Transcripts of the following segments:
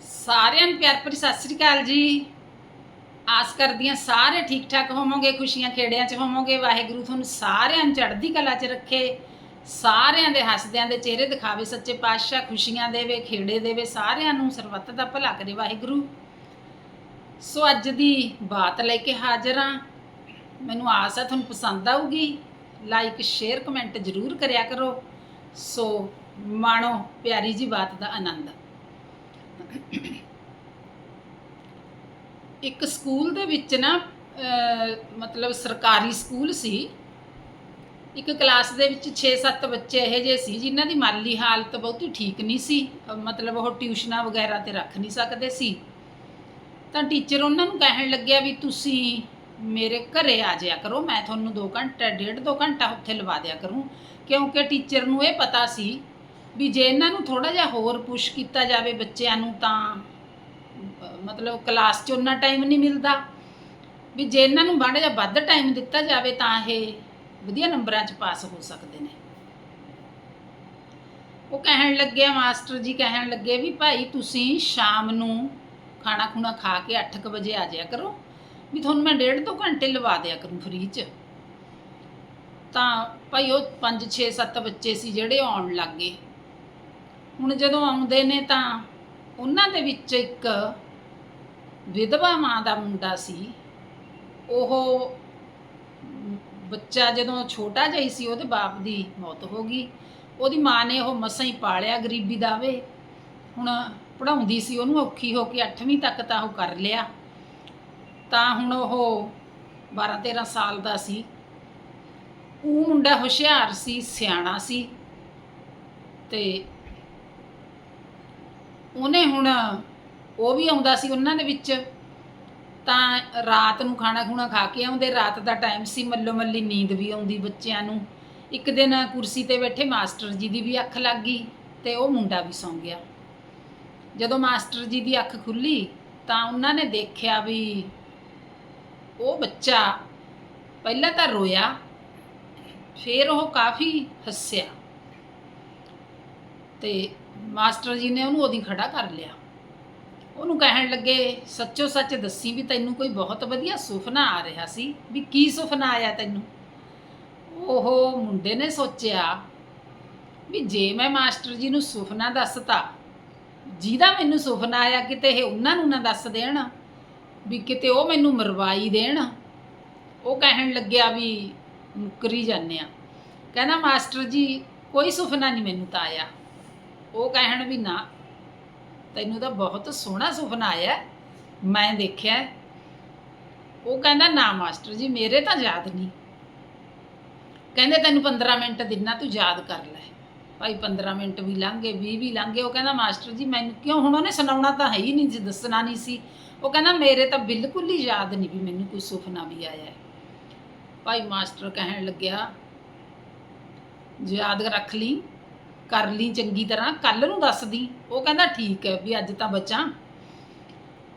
ਸਾਰਿਆਂ ਨੂੰ ਪਿਆਰ ਭਰੀ ਸਤਿ ਸ੍ਰੀ ਅਕਾਲ ਜੀ। ਆਸ ਕਰਦੀ ਹਾਂ ਸਾਰੇ ਠੀਕ ਠਾਕ ਹੋਵੋਗੇ, ਖੁਸ਼ੀਆਂ ਖੇੜਿਆਂ 'ਚ ਹੋਵੋਗੇ। ਵਾਹਿਗੁਰੂ ਤੁਹਾਨੂੰ ਸਾਰਿਆਂ ਨੂੰ ਚੜ੍ਹਦੀ ਕਲਾ 'ਚ ਰੱਖੇ। ਸਾਰਿਆਂ ਦੇ ਹੱਸਦਿਆਂ ਦੇ ਚਿਹਰੇ ਦਿਖਾਵੇ, ਸੱਚੇ ਪਾਤਸ਼ਾਹ ਖੁਸ਼ੀਆਂ ਦੇਵੇ, ਖੇੜੇ ਦੇਵੇ, ਸਾਰਿਆਂ ਨੂੰ ਸਰਬੱਤ ਦਾ ਭਲਾ ਕਰੇ ਵਾਹਿਗੁਰੂ। ਸੋ ਅੱਜ ਦੀ ਬਾਤ ਲੈ ਕੇ ਹਾਜ਼ਰ ਹਾਂ। ਮੈਨੂੰ ਆਸ ਹੈ ਤੁਹਾਨੂੰ ਪਸੰਦ ਆਊਗੀ। ਲਾਈਕ ਸ਼ੇਅਰ ਕਮੈਂਟ ਜ਼ਰੂਰ ਕਰਿਆ ਕਰੋ। ਸੋ ਮਾਣੋ ਪਿਆਰੀ ਜੀ, ਬਾਤ ਦਾ ਆਨੰਦ। ਇੱਕ ਸਕੂਲ ਦੇ ਵਿੱਚ ਨਾ ਮਤਲਬ ਸਰਕਾਰੀ ਸਕੂਲ ਸੀ। ਇੱਕ ਕਲਾਸ ਦੇ ਵਿੱਚ 6-7 ਬੱਚੇ ਇਹੋ ਜਿਹੇ ਸੀ ਜਿਨ੍ਹਾਂ ਦੀ ਮਾਲੀ ਹਾਲਤ ਬਹੁਤੀ ਠੀਕ ਨਹੀਂ ਸੀ। ਮਤਲਬ ਉਹ ਟਿਊਸ਼ਨਾਂ ਵਗੈਰਾ ਤੇ ਰੱਖ ਨਹੀਂ ਸਕਦੇ ਸੀ। ਤਾਂ ਟੀਚਰ ਉਹਨਾਂ ਨੂੰ ਕਹਿਣ ਲੱਗਿਆ ਵੀ ਤੁਸੀਂ ਮੇਰੇ ਘਰੇ ਆ ਜਾਇਆ ਕਰੋ, ਮੈਂ ਤੁਹਾਨੂੰ 2 ਘੰਟਾ, ਡੇਢ 2 ਘੰਟਾ ਉੱਥੇ ਲਵਾ ਦਿਆ ਕਰੂੰ। ਕਿਉਂਕਿ ਟੀਚਰ ਨੂੰ ਇਹ ਪਤਾ ਸੀ ਵੀ ਜੇ ਇਹਨਾਂ ਨੂੰ ਥੋੜਾ ਜਿਹਾ ਹੋਰ ਪੁਸ਼ ਕੀਤਾ ਜਾਵੇ ਬੱਚਿਆਂ ਨੂੰ ਤਾਂ, ਮਤਲਬ ਕਲਾਸ 'ਚ ਉਹਨਾਂ ਟਾਈਮ ਨਹੀਂ ਮਿਲਦਾ। ਵੀ ਜੇ ਇਹਨਾਂ ਨੂੰ ਮਾੜਾ ਜਿਹਾ ਵੱਧ ਟਾਈਮ ਦਿੱਤਾ ਜਾਵੇ ਤਾਂ ਇਹ ਵਧੀਆ ਨੰਬਰਾਂ 'ਚ ਪਾਸ ਹੋ ਸਕਦੇ ਨੇ। ਉਹ ਕਹਿਣ ਲੱਗੇ ਮਾਸਟਰ ਜੀ ਕਹਿਣ ਲੱਗੇ ਵੀ ਭਾਈ ਤੁਸੀਂ ਸ਼ਾਮ ਨੂੰ ਖਾਣਾ ਖੁਣਾ ਖਾ ਕੇ 8:00 ਵਜੇ ਆ ਜਾਇਆ ਕਰੋ। ਵੀ ਤੁਹਾਨੂੰ ਮੈਂ ਡੇਢ ਦੋ ਘੰਟੇ ਲਵਾ ਦਿਆ ਕਰੂੰ ਫ੍ਰੀ 'ਚ। ਤਾਂ ਭਾਈ ਉਹ 5 6 7 ਬੱਚੇ ਸੀ ਜਿਹੜੇ ਆਉਣ ਲੱਗ ਗਏ। ਹੁਣ ਜਦੋਂ ਆਉਂਦੇ ਨੇ ਤਾਂ ਉਹਨਾਂ ਦੇ ਵਿੱਚ ਇੱਕ ਵਿਧਵਾ ਮਾਂ ਦਾ ਮੁੰਡਾ ਸੀ। ਉਹ ਬੱਚਾ ਜਦੋਂ ਛੋਟਾ ਜਿਹਾ ਹੀ ਸੀ, ਉਹਦੇ ਬਾਪ ਦੀ ਮੌਤ ਹੋ ਗਈ। ਉਹਦੀ ਮਾਂ ਨੇ ਉਹ ਮਸਾਂ ਹੀ ਪਾਲਿਆ ਗਰੀਬੀ ਦਾਵੇ ਹੁਣ ਪੜਾਉਂਦੀ ਸੀ ਉਹਨੂੰ ਔਖੀ ਹੋ ਕੇ 8ਵੀਂ ਤੱਕ ਤਾਂ ਉਹ ਕਰ ਲਿਆ। ਤਾਂ ਹੁਣ ਉਹ 12 13 ਸਾਲ ਦਾ ਸੀ। ਉਹ ਮੁੰਡਾ ਹੁਸ਼ਿਆਰ ਸੀ, ਸਿਆਣਾ ਸੀ ਤੇ ਉਹਨੇ ਹੁਣ ਉਹ ਵੀ ਆਉਂਦਾ ਸੀ ਉਹਨਾਂ ਦੇ ਵਿੱਚ। ਤਾਂ ਰਾਤ ਨੂੰ ਖਾਣਾ ਖੂਣਾ ਖਾ ਕੇ ਆਉਂਦੇ, ਰਾਤ ਦਾ ਟਾਈਮ ਸੀ, ਮੱਲੋ ਮੱਲੀ ਨੀਂਦ ਵੀ ਆਉਂਦੀ ਬੱਚਿਆਂ ਨੂੰ। ਇੱਕ ਦਿਨ ਕੁਰਸੀ ਤੇ ਬੈਠੇ ਮਾਸਟਰ ਜੀ ਦੀ ਵੀ ਅੱਖ ਲੱਗ ਗਈ ਤੇ ਉਹ ਮੁੰਡਾ ਵੀ ਸੌਂ ਗਿਆ। ਜਦੋਂ ਮਾਸਟਰ ਜੀ ਦੀ ਅੱਖ ਖੁੱਲੀ ਤਾਂ ਉਹਨਾਂ ਨੇ ਦੇਖਿਆ ਵੀ ਉਹ ਬੱਚਾ ਪਹਿਲਾਂ ਤਾਂ ਰੋਇਆ, ਫਿਰ ਉਹ ਕਾਫੀ ਹੱਸਿਆ। ਤੇ ਮਾਸਟਰ ਜੀ ਨੇ ਉਹਨੂੰ ਉਹਦੀ ਖੜਾ ਕਰ ਲਿਆ। ਉਹਨੂੰ ਕਹਿਣ ਲੱਗੇ, ਸੱਚੋ ਸੱਚ ਦੱਸੀ ਵੀ ਤੈਨੂੰ ਕੋਈ ਬਹੁਤ ਵਧੀਆ ਸੁਪਨਾ ਆ ਰਿਹਾ ਸੀ, ਵੀ ਕੀ ਸੁਪਨਾ ਆਇਆ ਤੈਨੂੰ? ਉਹ ਮੁੰਡੇ ਨੇ ਸੋਚਿਆ ਵੀ ਜੇ ਮੈਂ ਮਾਸਟਰ ਜੀ ਨੂੰ ਸੁਪਨਾ ਦੱਸਤਾ, ਜਿਹਦਾ ਮੈਨੂੰ ਸੁਪਨਾ ਆਇਆ ਕਿਤੇ ਇਹ ਉਹਨਾਂ ਨੂੰ ਨਾ ਦੱਸ ਦੇਣ, ਵੀ ਕਿਤੇ ਉਹ ਮੈਨੂੰ ਮਰਵਾਈ ਦੇਣ। ਉਹ ਕਹਿਣ ਲੱਗਿਆ ਵੀ ਮੁੱਕਰੀ ਜਾਂਦੇ ਆ। ਕਹਿੰਦਾ, ਮਾਸਟਰ ਜੀ, ਕੋਈ ਸੁਪਨਾ ਨਹੀਂ ਮੈਨੂੰ ਤਾਂ ਆਇਆ। ਉਹ ਕਹਿਣ ਵੀ ਨਾ, ਤੈਨੂੰ ਤਾਂ ਬਹੁਤ ਸੋਹਣਾ ਸੁਪਨਾ ਆਇਆ। ਮੈਂ ਦੇਖਿਆ, ਉਹ ਕਹਿੰਦਾ, ਨਾ ਮਾਸਟਰ ਜੀ, ਮੇਰੇ ਤਾਂ ਯਾਦ ਨਹੀਂ। ਕਹਿੰਦੇ, ਤੈਨੂੰ 15 ਮਿੰਟ ਦਿਨਾ, ਤੂੰ ਯਾਦ ਕਰ ਲੈ। ਭਾਈ 15 ਮਿੰਟ ਵੀ ਲੰਘੇ 20 ਵੀ ਲੰਘੇ। ਉਹ ਕਹਿੰਦਾ, ਮਾਸਟਰ ਜੀ, ਮੈਨੂੰ ਕਿਉਂ? ਹੁਣ ਉਹਨੇ ਸੁਣਾਉਣਾ ਤਾਂ ਹੈ ਹੀ ਨਹੀਂ ਸੀ ਦੱਸਣਾ ਨਹੀਂ ਸੀ। ਉਹ ਕਹਿੰਦਾ, ਮੇਰੇ ਤਾਂ ਬਿਲਕੁਲ ਹੀ ਯਾਦ ਨਹੀਂ ਵੀ ਮੈਨੂੰ ਕੋਈ ਸੁਪਨਾ ਵੀ ਆਇਆ ਹੈ। ਭਾਈ, ਮਾਸਟਰ ਕਹਿਣ ਲੱਗਿਆ, ਯਾਦ ਰੱਖ ਲਈ। ਕਰ ਲਈ ਚੰਗੀ ਤਰ੍ਹਾਂ ਕੱਲ ਨੂੰ ਦੱਸਦੀ। ਉਹ ਕਹਿੰਦਾ ਠੀਕ ਹੈ ਵੀ ਅੱਜ ਤਾਂ ਬਚਾਂ।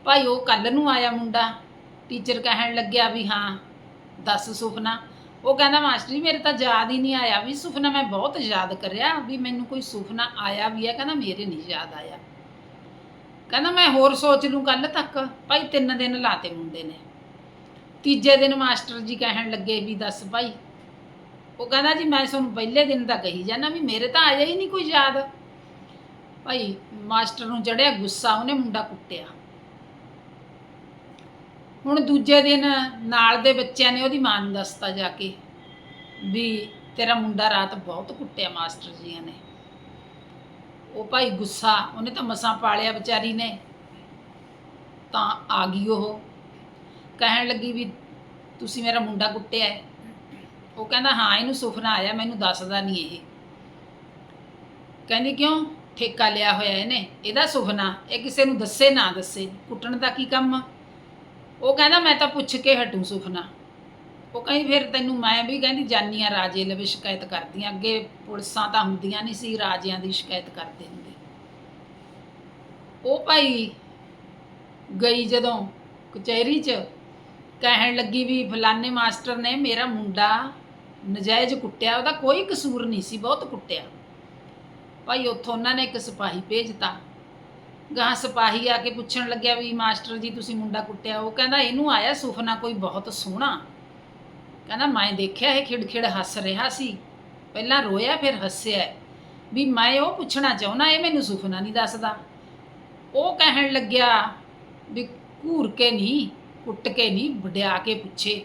ਭਾਈ ਉਹ ਕੱਲ ਨੂੰ ਆਇਆ ਮੁੰਡਾ। ਟੀਚਰ ਕਹਿਣ ਲੱਗਿਆ ਵੀ ਹਾਂ, ਦੱਸ ਸੁਪਨਾ। ਉਹ ਕਹਿੰਦਾ, ਮਾਸਟਰ, ਮੇਰੇ ਤਾਂ ਯਾਦ ਹੀ ਨਹੀਂ ਆਇਆ ਵੀ ਸੁਪਨਾ ਮੈਂ ਬਹੁਤ ਯਾਦ ਕਰਿਆ ਵੀ ਮੈਨੂੰ ਕੋਈ ਸੁਪਨਾ ਆਇਆ ਵੀ ਹੈ। ਕਹਿੰਦਾ, ਮੇਰੇ ਨਹੀਂ ਯਾਦ ਆਇਆ। ਕਹਿੰਦਾ, ਮੈਂ ਹੋਰ ਸੋਚ ਲੂੰ ਕੱਲ ਤੱਕ। ਭਾਈ ਤਿੰਨ ਦਿਨ ਲਾਤੇ ਮੁੰਡੇ ਨੇ। ਤੀਜੇ ਦਿਨ ਮਾਸਟਰ ਜੀ ਕਹਿਣ ਲੱਗੇ ਵੀ ਦੱਸ ਭਾਈ ਉਹ ਕਹਿੰਦਾ ਜੀ ਮੈਂ ਤੁਹਾਨੂੰ ਪਹਿਲੇ ਦਿਨ ਦਾ ਕਹੀ ਜਾਣਾ ਵੀ ਮੇਰੇ ਤਾਂ ਆਇਆ ਹੀ ਨਹੀਂ ਕੋਈ ਯਾਦ। ਭਾਈ ਮਾਸਟਰ ਨੂੰ ਚੜਿਆ ਗੁੱਸਾ, ਉਹਨੇ ਮੁੰਡਾ ਕੁੱਟਿਆ। ਹੁਣ ਦੂਜੇ ਦਿਨ ਨਾਲ ਦੇ ਬੱਚਿਆਂ ਨੇ ਉਹਦੀ ਮਾਂ ਨੂੰ ਦੱਸਤਾ ਜਾ ਕੇ ਵੀ ਤੇਰਾ ਮੁੰਡਾ ਰਾਤ ਬਹੁਤ ਕੁੱਟਿਆ ਮਾਸਟਰ ਜੀਆਂ ਨੇ। ਉਹ ਭਾਈ ਗੁੱਸਾ, ਉਹਨੇ ਤਾਂ ਮਸਾਂ ਪਾਲਿਆ ਵਿਚਾਰੀ ਨੇ। ਤਾਂ ਆ ਗਈ ਉਹ। ਕਹਿਣ ਲੱਗੀ ਵੀ ਤੁਸੀਂ ਮੇਰਾ ਮੁੰਡਾ ਕੁੱਟਿਆ ਹੈ। ਉਹ ਕਹਿੰਦਾ, ਹਾਂ, ਇਹਨੂੰ ਸੁਪਨਾ ਆਇਆ, ਮੈਨੂੰ ਦੱਸਦਾ ਨਹੀਂ ਇਹ। ਕਹਿੰਦੀ, ਕਿਉਂ? ਠੇਕਾ ਲਿਆ ਹੋਇਆ ਇਹਨੇ, ਇਹਦਾ ਸੁਪਨਾ ਇਹ ਕਿਸੇ ਨੂੰ ਦੱਸੇ ਨਾ ਦੱਸੇ, ਕੁੱਟਣ ਦਾ ਕੀ ਕੰਮ ਉਹ ਕਹਿੰਦਾ, ਮੈਂ ਤਾਂ ਪੁੱਛ ਕੇ ਹਟੂ ਸੁਪਨਾ ਉਹ ਕਹਿੰਦੀ ਫਿਰ ਤੈਨੂੰ ਮੈਂ ਵੀ ਕਹਿੰਦੀ ਜਾਨੀ ਆ ਰਾਜੇ ਲਵੇ ਸ਼ਿਕਾਇਤ ਕਰਦੀਆਂ ਅੱਗੇ ਪੁਲਿਸਾਂ ਤਾਂ ਹੁੰਦੀਆਂ ਨਹੀਂ ਸੀ ਰਾਜਿਆਂ ਦੀ ਸ਼ਿਕਾਇਤ ਕਰਦੇ ਹੁੰਦੇ। ਉਹ ਭਾਈ ਗਈ ਜਦੋਂ ਕਚਹਿਰੀ 'ਚ, ਕਹਿਣ ਲੱਗੀ ਵੀ, ਫਲਾਣੇ ਮਾਸਟਰ ਨੇ ਮੇਰਾ ਮੁੰਡਾ ਨਜਾਇਜ਼ ਕੁੱਟਿਆ, ਉਹਦਾ ਕੋਈ ਕਸੂਰ ਨਹੀਂ ਸੀ, ਬਹੁਤ ਕੁੱਟਿਆ। ਭਾਈ ਉੱਥੋਂ ਉਹਨਾਂ ਨੇ ਇੱਕ ਸਿਪਾਹੀ ਭੇਜਤਾ। ਗਾਂ ਸਿਪਾਹੀ ਆ ਕੇ ਪੁੱਛਣ ਲੱਗਿਆ ਵੀ, ਮਾਸਟਰ ਜੀ, ਤੁਸੀਂ ਮੁੰਡਾ ਕੁੱਟਿਆ। ਉਹ ਕਹਿੰਦਾ, ਇਹਨੂੰ ਆਇਆ ਸੁਫਨਾ ਕੋਈ ਬਹੁਤ ਸੋਹਣਾ। ਕਹਿੰਦਾ, ਮੈਂ ਦੇਖਿਆ ਇਹ ਖਿੜਖਿੜ ਹੱਸ ਰਿਹਾ ਸੀ। ਪਹਿਲਾਂ ਰੋਇਆ, ਫਿਰ ਹੱਸਿਆ। ਵੀ ਮੈਂ ਉਹ ਪੁੱਛਣਾ ਚਾਹੁੰਦਾ, ਇਹ ਮੈਨੂੰ ਸੁਫਨਾ ਨਹੀਂ ਦੱਸਦਾ। ਉਹ ਕਹਿਣ ਲੱਗਿਆ ਵੀ, ਘੂਰ ਕੇ ਨਹੀਂ ਕੁੱਟ ਕੇ ਨਹੀਂ ਵਡਿਆ ਕੇ ਪੁੱਛੇ।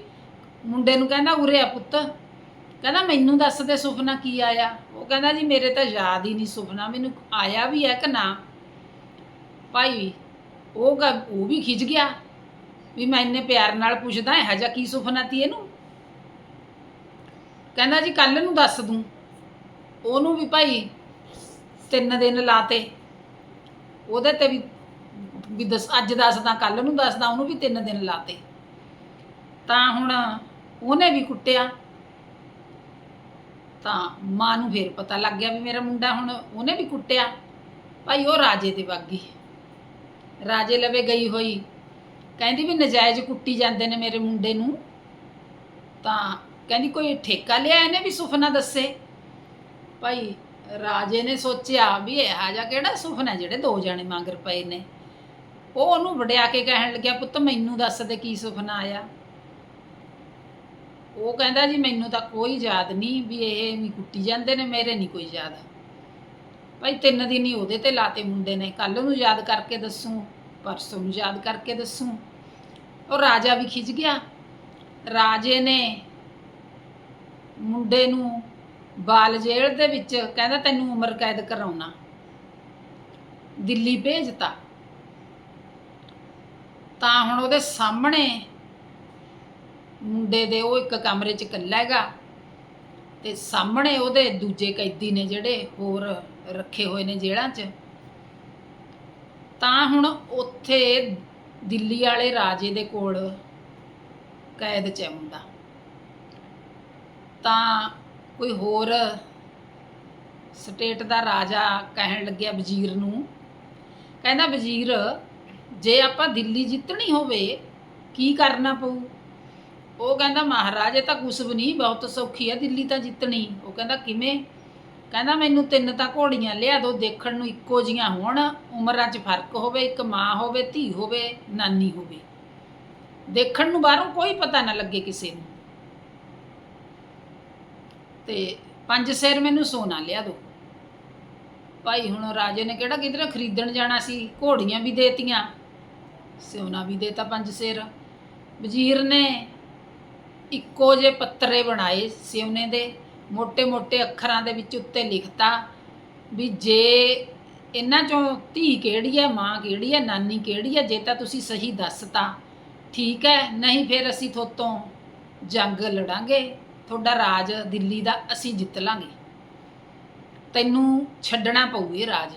ਮੁੰਡੇ ਨੂੰ ਕਹਿੰਦਾ, ਉਰੇ ਆ ਪੁੱਤ। ਕਹਿੰਦਾ, ਮੈਨੂੰ ਦੱਸ ਦੇ ਸੁਪਨਾ ਕੀ ਆਇਆ? ਉਹ ਕਹਿੰਦਾ, ਜੀ, ਮੇਰੇ ਤਾਂ ਯਾਦ ਹੀ ਨਹੀਂ ਸੁਪਨਾ, ਮੈਨੂੰ ਆਇਆ ਵੀ ਹੈ ਕਿ ਨਾ? ਭਾਈ, ਉਹ ਗ- ਉਹ ਵੀ ਖਿੱਚ ਗਿਆ ਵੀ ਮੈਂ ਇੰਨੇ ਪਿਆਰ ਨਾਲ ਪੁੱਛਦਾ, ਇਹ ਜਿਹਾ ਕੀ ਸੁਪਨਾ ਤੀ ਇਹਨੂੰ? ਕਹਿੰਦਾ, ਜੀ ਕੱਲ ਨੂੰ ਦੱਸ ਦੂੰ। ਉਹਨੂੰ ਵੀ ਭਾਈ ਤਿੰਨ ਦਿਨ ਲਾਤੇ। ਉਹਦੇ ਤੇ ਵੀ ਵੀ ਦਸ, ਅੱਜ ਦੱਸਦਾ ਕੱਲ ਨੂੰ ਦੱਸਦਾ, ਉਹਨੂੰ ਵੀ ਤਿੰਨ ਦਿਨ ਲਾਤੇ। ਤਾਂ ਹੁਣ ਉਹਨੇ ਵੀ ਕੁੱਟਿਆ। ਤਾਂ ਮਾਂ ਨੂੰ ਫੇਰ ਪਤਾ ਲੱਗ ਗਿਆ ਵੀ ਮੇਰਾ ਮੁੰਡਾ ਹੁਣ ਉਹਨੇ ਵੀ ਕੁੱਟਿਆ। ਭਾਈ, ਉਹ ਰਾਜੇ ਦੇ ਵਾਗੀ ਰਾਜੇ ਲਵੇ ਗਈ ਹੋਈ। ਕਹਿੰਦੀ ਵੀ ਨਜਾਇਜ਼ ਕੁੱਟੀ ਜਾਂਦੇ ਨੇ ਮੇਰੇ ਮੁੰਡੇ ਨੂੰ। ਤਾਂ ਕਹਿੰਦੀ ਕੋਈ ਠੇਕਾ ਲਿਆ ਇਹਨੇ ਵੀ ਸੁਪਨਾ ਦੱਸੇ? ਭਾਈ, ਰਾਜੇ ਨੇ ਸੋਚਿਆ ਵੀ ਇਹ ਜਾ ਕਿਹੜਾ ਸੁਪਨਾ ਜਿਹੜੇ ਦੋ ਜਾਣੇ ਮੰਗਰ ਪਏ ਨੇ। ਉਹ ਉਹਨੂੰ ਵਡਿਆ ਕੇ ਕਹਿਣ ਲੱਗਿਆ, ਪੁੱਤ, ਮੈਨੂੰ ਦੱਸ ਦੇ ਕੀ ਸੁਪਨਾ ਆਇਆ? ਉਹ ਕਹਿੰਦਾ ਜੀ, ਮੈਨੂੰ ਤਾਂ ਕੋਈ ਯਾਦ ਨਹੀਂ ਵੀ ਇਹ ਨਹੀਂ ਕੁੱਟੀ ਜਾਂਦੇ ਨੇ, ਮੇਰੇ ਨਹੀਂ ਕੋਈ ਯਾਦ। ਭਾਈ ਤਿੰਨ ਦਿਨ ਹੀ ਉਹਦੇ ਤੇ ਲਾਤੇ ਮੁੰਡੇ ਨੇ ਕੱਲ ਨੂੰ ਯਾਦ ਕਰਕੇ ਦੱਸੂ, ਪਰਸੋਂ ਨੂੰ ਯਾਦ ਕਰਕੇ ਦੱਸੂ। ਉਹ ਰਾਜਾ ਵੀ ਖਿੱਚ ਗਿਆ। ਰਾਜੇ ਨੇ ਮੁੰਡੇ ਨੂੰ ਬਾਲ ਜੇਲ੍ਹ ਦੇ ਵਿੱਚ ਕਹਿੰਦਾ, ਤੈਨੂੰ ਉਮਰ ਕੈਦ ਕਰਾਉਣਾ। ਦਿੱਲੀ ਭੇਜਤਾ। ਤਾਂ ਹੁਣ ਉਹਦੇ ਸਾਹਮਣੇ ਮੁੰਡੇ ਦੇ ਉਹ ਇੱਕ ਕਮਰੇ 'ਚ ਇਕੱਲਾ ਹੈਗਾ ਤੇ ਸਾਹਮਣੇ ਉਹਦੇ ਦੂਜੇ ਕੈਦੀ ਨੇ ਜਿਹੜੇ ਹੋਰ ਰੱਖੇ ਹੋਏ ਨੇ ਜੇਲ੍ਹਾਂ 'ਚ। ਤਾਂ ਹੁਣ ਉੱਥੇ ਦਿੱਲੀ ਵਾਲੇ ਰਾਜੇ ਦੇ ਕੋਲ ਕੈਦ 'ਚ ਹੈ ਮੁੰਡਾ। ਤਾਂ ਕੋਈ ਹੋਰ ਸਟੇਟ ਦਾ ਰਾਜਾ ਕਹਿਣ ਲੱਗਿਆ ਵਜ਼ੀਰ ਨੂੰ, ਕਹਿੰਦਾ ਵਜ਼ੀਰ, ਜੇ ਆਪਾਂ ਦਿੱਲੀ ਜਿੱਤਣੀ ਹੋਵੇ, ਕੀ ਕਰਨਾ ਪਊ? ਉਹ ਕਹਿੰਦਾ, ਮਹਾਰਾਜ, ਇਹ ਤਾਂ ਕੁਛ ਵੀ ਨਹੀਂ, ਬਹੁਤ ਸੌਖੀ ਹੈ ਦਿੱਲੀ ਤਾਂ ਜਿੱਤਣੀ। ਉਹ ਕਹਿੰਦਾ, ਕਿਵੇਂ? ਕਹਿੰਦਾ, ਮੈਨੂੰ ਤਿੰਨ ਤਾਂ ਘੋੜੀਆਂ ਲਿਆ ਦੋ, ਦੇਖਣ ਨੂੰ ਇੱਕੋ ਜੀਆਂ ਹੋਣ। ਉਮਰਾਂ 'ਚ ਫ਼ਰਕ ਹੋਵੇ, ਇੱਕ ਮਾਂ ਹੋਵੇ, ਧੀ ਹੋਵੇ, ਨਾਨੀ ਹੋਵੇ। ਦੇਖਣ ਨੂੰ ਬਾਹਰੋਂ ਕੋਈ ਪਤਾ ਨਾ ਲੱਗੇ ਕਿਸੇ ਨੂੰ। ਤੇ ਪੰਜ ਸਿਰ ਮੈਨੂੰ ਸੋਨਾ ਲਿਆ ਦੋ। ਭਾਈ, ਹੁਣ ਰਾਜੇ ਨੇ ਕਿਹੜਾ ਕਿਧਰੇ ਖਰੀਦਣ ਜਾਣਾ ਸੀ? ਘੋੜੀਆਂ ਵੀ ਦੇਤੀਆਂ, ਸੋਨਾ ਵੀ ਦੇਤਾ ਪੰਜ ਸਿਰ। ਵਜ਼ੀਰ ਨੇ ਇੱਕੋ ਜੇ ਪੱਤਰੇ ਬਣਾਏ ਸਿਉਨੇ ਦੇ ਮੋٹے-ਮੋٹے ਅੱਖਰਾਂ ਦੇ ਵਿੱਚ ਉੱਤੇ ਲਿਖਤਾ ਵੀ ਜੇ ਇਹਨਾਂ ਚੋਂ ਧੀ ਕਿਹੜੀ ਹੈ ਮਾਂ ਕਿਹੜੀ ਹੈ ਨਾਨੀ ਕਿਹੜੀ ਹੈ ਜੇ ਤਾਂ ਤੁਸੀਂ ਸਹੀ ਦੱਸਤਾ, ਠੀਕ ਹੈ, ਨਹੀਂ ਫਿਰ ਅਸੀਂ ਥੋਤੋਂ ਜੰਗ ਲੜਾਂਗੇ, ਤੁਹਾਡਾ ਰਾਜ ਦਿੱਲੀ ਦਾ ਅਸੀਂ ਜਿੱਤ ਲਾਂਗੇ। ਤੈਨੂੰ ਛੱਡਣਾ ਪਊ ਇਹ ਰਾਜ।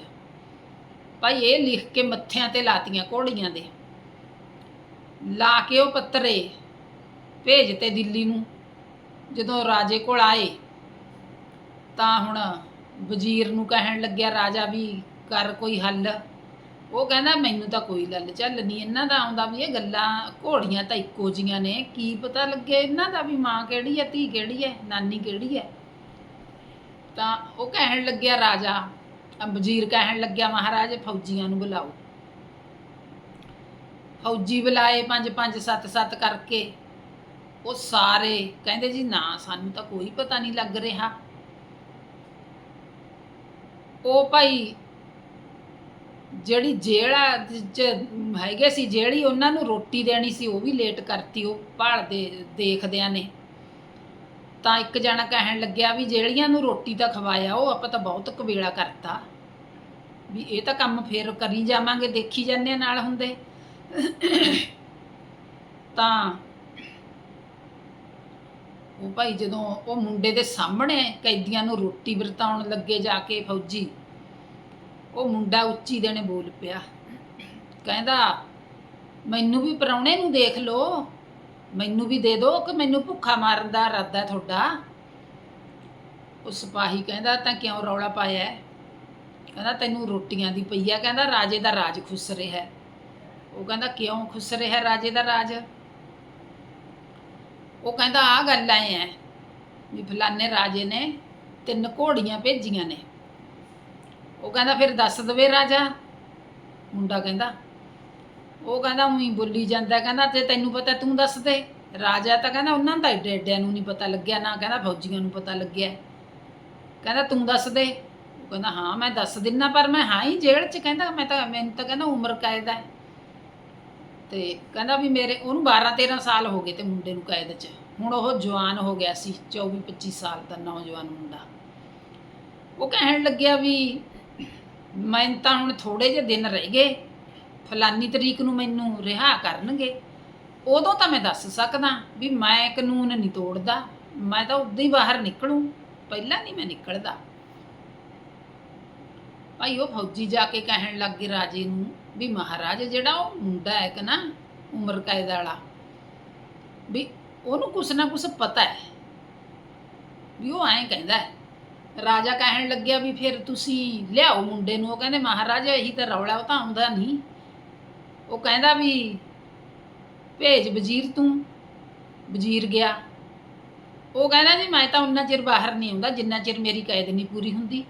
ਭਾਈ ਇਹ ਲਿਖ ਕੇ ਮੱਥਿਆਂ ਤੇ ਲਾਤੀਆਂ ਕੋੜੀਆਂ ਦੇ। ਲਾ ਕੇ ਉਹ ਪੱਤਰੇ ਭੇਜ ਤੇ ਦਿੱਲੀ ਨੂੰ। ਜਦੋਂ ਰਾਜੇ ਕੋਲ ਆਏ, ਤਾਂ ਹੁਣ ਵਜ਼ੀਰ ਨੂੰ ਕਹਿਣ ਲੱਗਿਆ, ਰਾਜਾ ਵੀ ਕਰ ਕੋਈ ਹੱਲ। ਉਹ ਕਹਿੰਦਾ, ਮੈਨੂੰ ਤਾਂ ਕੋਈ ਲੱਲ ਚੱਲ ਨਹੀਂ। ਇਹਨਾਂ ਦਾ ਆਉਂਦਾ ਵੀ ਇਹ ਗੱਲਾਂ ਘੋੜੀਆਂ ਤਾਂ ਇੱਕੋ ਜੀਆਂ ਨੇ। ਕੀ ਪਤਾ ਲੱਗੇ ਇਹਨਾਂ ਦਾ ਵੀ ਮਾਂ ਕਿਹੜੀ ਹੈ, ਧੀ ਕਿਹੜੀ ਹੈ, ਨਾਨੀ ਕਿਹੜੀ ਹੈ? ਤਾਂ ਉਹ ਕਹਿਣ ਲੱਗਿਆ, ਰਾਜਾ ਵਜ਼ੀਰ ਕਹਿਣ ਲੱਗਿਆ, ਮਹਾਰਾਜ, ਫੌਜੀਆਂ ਨੂੰ ਬੁਲਾਓ। ਫੌਜੀ ਬੁਲਾਏ ਪੰਜ ਪੰਜ ਸੱਤ ਸੱਤ ਕਰਕੇ। ਉਹ ਸਾਰੇ ਕਹਿੰਦੇ ਜੀ ਨਾ, ਸਾਨੂੰ ਤਾਂ ਕੋਈ ਪਤਾ ਨਹੀਂ ਲੱਗ ਰਿਹਾ। ਉਹ ਭਾਈ ਜਿਹੜੀ ਜੇੜਾ ਹੈਗੇ ਸੀ ਜਿਹੜੀ ਉਹਨਾਂ ਨੂੰ ਰੋਟੀ ਦੇਣੀ ਸੀ, ਉਹ ਵੀ ਲੇਟ ਕਰਤੀ, ਉਹ ਭਾਲਦੇ ਦੇਖਦਿਆਂ ਨੇ। ਤਾਂ ਇੱਕ ਜਣਾ ਕਹਿਣ ਲੱਗਿਆ ਵੀ ਜਿਹੜੀਆਂ ਨੂੰ ਰੋਟੀ ਤਾਂ ਖਵਾਇਆ, ਉਹ ਆਪਾਂ ਤਾਂ ਬਹੁਤ ਕਵੇਲਾ ਕਰਤਾ। ਵੀ ਇਹ ਤਾਂ ਕੰਮ ਫੇਰ ਕਰੀ ਜਾਵਾਂਗੇ, ਦੇਖੀ ਜਾਂਦੇ ਆ ਨਾਲ ਹੁੰਦੇ। ਤਾਂ ਉਹ ਭਾਈ ਜਦੋਂ ਉਹ ਮੁੰਡੇ ਦੇ ਸਾਹਮਣੇ ਕੈਦੀਆਂ ਨੂੰ ਰੋਟੀ ਵਰਤਾਉਣ ਲੱਗੇ ਜਾ ਕੇ ਫੌਜੀ, ਉਹ ਮੁੰਡਾ ਉੱਚੀ ਦੇਣੇ ਬੋਲ ਪਿਆ। ਕਹਿੰਦਾ, ਮੈਨੂੰ ਵੀ ਪਰੌਣੇ ਨੂੰ ਦੇਖ ਲੋ ਮੈਨੂੰ ਵੀ ਦੇ ਦਿਓ ਕਿ ਮੈਨੂੰ ਭੁੱਖਾ ਮਾਰਨ ਦਾ ਇਰਾਦਾ ਤੁਹਾਡਾ? ਉਹ ਸਿਪਾਹੀ ਕਹਿੰਦਾ, ਤਾਂ ਕਿਉਂ ਰੌਲਾ ਪਾਇਆ ਕਹਿੰਦਾ, ਤੈਨੂੰ ਰੋਟੀਆਂ ਦੀ ਪਈ ਆ। ਕਹਿੰਦਾ, ਰਾਜੇ ਦਾ ਰਾਜ ਖੁੱਸ ਰਿਹਾ ਉਹ ਕਹਿੰਦਾ, ਕਿਉਂ ਖੁੱਸ ਰਿਹਾ ਰਾਜੇ ਦਾ ਰਾਜ? ਉਹ ਕਹਿੰਦਾ ਆ ਗੱਲ ਆਏ ਐ ਵੀ ਫਲਾਣੇ ਰਾਜੇ ਨੇ ਤਿੰਨ ਘੋੜੀਆਂ ਭੇਜੀਆਂ ਨੇ। ਉਹ ਕਹਿੰਦਾ, ਫਿਰ ਦੱਸ ਦਵੇ ਰਾਜਾ। ਮੁੰਡਾ ਕਹਿੰਦਾ, ਉਹ ਕਹਿੰਦਾ, ਉਹੀ ਬੋਲੀ ਜਾਂਦਾ, ਕਹਿੰਦਾ, ਤੇ ਤੈਨੂੰ ਪਤਾ ਤੂੰ ਦੱਸ ਦੇ। ਰਾਜਾ ਤਾਂ ਕਹਿੰਦਾ, ਉਹਨਾਂ ਦਾ ਏਡੇ ਏਡਿਆਂ ਨੂੰ ਨਹੀਂ ਪਤਾ ਲੱਗਿਆ, ਨਾ ਕਹਿੰਦਾ ਫੌਜੀਆਂ ਨੂੰ ਪਤਾ ਲੱਗਿਆ। ਕਹਿੰਦਾ, ਤੂੰ ਦੱਸ ਦੇ। ਉਹ ਕਹਿੰਦਾ, ਹਾਂ, ਮੈਂ ਦੱਸ ਦਿੰਨਾ, ਪਰ ਮੈਂ ਹਾਂ ਹੀ ਜੇਲ੍ਹ 'ਚ। ਕਹਿੰਦਾ, ਮੈਂ ਤਾਂ, ਮੈਨੂੰ ਤਾਂ ਕਹਿੰਦਾ ਉਮਰ ਕੈਦ ਹੈ ਤੇ ਕਹਿੰਦਾ ਵੀ ਮੇਰੇ, ਉਹਨੂੰ 12 13 ਸਾਲ ਹੋ ਗਏ ਤੇ ਮੁੰਡੇ ਨੂੰ ਕੈਦ 'ਚ। ਹੁਣ ਉਹ ਜਵਾਨ ਹੋ ਗਿਆ ਸੀ 24 25 ਸਾਲ ਦਾ ਨੌਜਵਾਨ ਮੁੰਡਾ। ਉਹ ਕਹਿਣ ਲੱਗਿਆ ਵੀ ਮੈਂ ਤਾਂ ਹੁਣ ਥੋੜੇ ਜਿਹੇ ਦਿਨ ਰਹਿ ਗਏ, ਫਲਾਨੀ ਤਰੀਕ ਨੂੰ ਮੈਨੂੰ ਰਿਹਾ ਕਰਨਗੇ। ਉਦੋਂ ਤਾਂ ਮੈਂ ਦੱਸ ਸਕਦਾ ਵੀ ਮੈਂ ਕਾਨੂੰਨ ਨਹੀਂ ਤੋੜਦਾ, ਮੈਂ ਤਾਂ ਉਦੋਂ ਹੀ ਬਾਹਰ ਨਿਕਲੂੰ, ਪਹਿਲਾਂ ਨਹੀਂ ਮੈਂ ਨਿਕਲਦਾ। ਭਾਈ ਉਹ ਫੌਜੀ ਜਾ ਕੇ ਕਹਿਣ ਲੱਗ ਗਏ ਰਾਜੇ ਨੂੰ ਵੀ ਮਹਾਰਾਜ ਜਿਹੜਾ ਉਹ ਮੁੰਡਾ ਹੈ ਕਿ ਨਾ ਉਮਰ ਕਾਇਦ ਵਾਲਾ, ਵੀ ਉਹਨੂੰ ਕੁਛ ਨਾ ਕੁਛ ਪਤਾ ਹੈ। ਵੀ ਉਹ ਐਂ ਕਹਿੰਦਾ ਹੈ, ਰਾਜਾ ਕਹਿਣ ਲੱਗਿਆ ਵੀ ਫਿਰ ਤੁਸੀਂ ਲਿਆਓ ਮੁੰਡੇ ਨੂੰ। ਉਹ ਕਹਿੰਦੇ, ਮਹਾਰਾਜ ਇਹੀ ਤਾਂ ਰੌਲਾ ਉਹ ਤਾਂ ਆਉਂਦਾ ਨਹੀਂ। ਉਹ ਕਹਿੰਦਾ ਵੀ ਭੇਜ ਵਜ਼ੀਰ ਤੂੰ। ਵਜ਼ੀਰ ਗਿਆ। ਉਹ ਕਹਿੰਦਾ, ਜੀ ਮੈਂ ਤਾਂ ਉਨਾ ਚਿਰ ਬਾਹਰ ਨਹੀਂ ਆਉਂਦਾ, ਜਿੰਨਾ ਚਿਰ ਮੇਰੀ ਕੈਦ ਨਹੀਂ ਪੂਰੀ ਹੁੰਦੀ।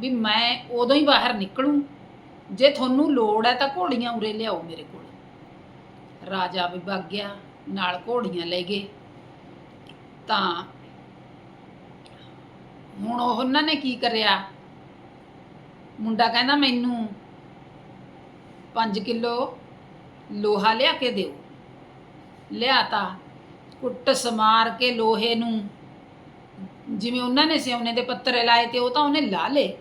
ਵੀ ਮੈਂ ਉਦੋਂ ਹੀ ਬਾਹਰ ਨਿਕਲੂੰ। ਜੇ ਤੁਹਾਨੂੰ ਲੋੜ ਹੈ ਤਾਂ ਘੋੜੀਆਂ ਉਰੇ ਲਿਆਓ ਮੇਰੇ ਕੋਲ। ਰਾਜਾ ਵੀ ਵਗ ਗਿਆ, ਨਾਲ ਘੋੜੀਆਂ ਲੈ ਗਏ। ਤਾਂ ਹੁਣ ਉਹਨਾਂ ਨੇ ਕੀ ਕਰਿਆ? ਮੁੰਡਾ ਕਹਿੰਦਾ, ਮੈਨੂੰ 5 ਕਿਲੋ ਲੋਹਾ ਲਿਆ ਕੇ ਦਿਓ। ਲਿਆਤਾ, ਕੁੱਟ ਸਮਾਰ ਕੇ ਲੋਹੇ ਨੂੰ। ਜਿਵੇਂ ਉਹਨਾਂ ਨੇ ਸਿਉਨੇ ਦੇ ਪੱਤਰ ਲਾਏ ਤੇ ਉਹ ਤਾਂ ਉਹਨੇ ਲਾ ਲੇ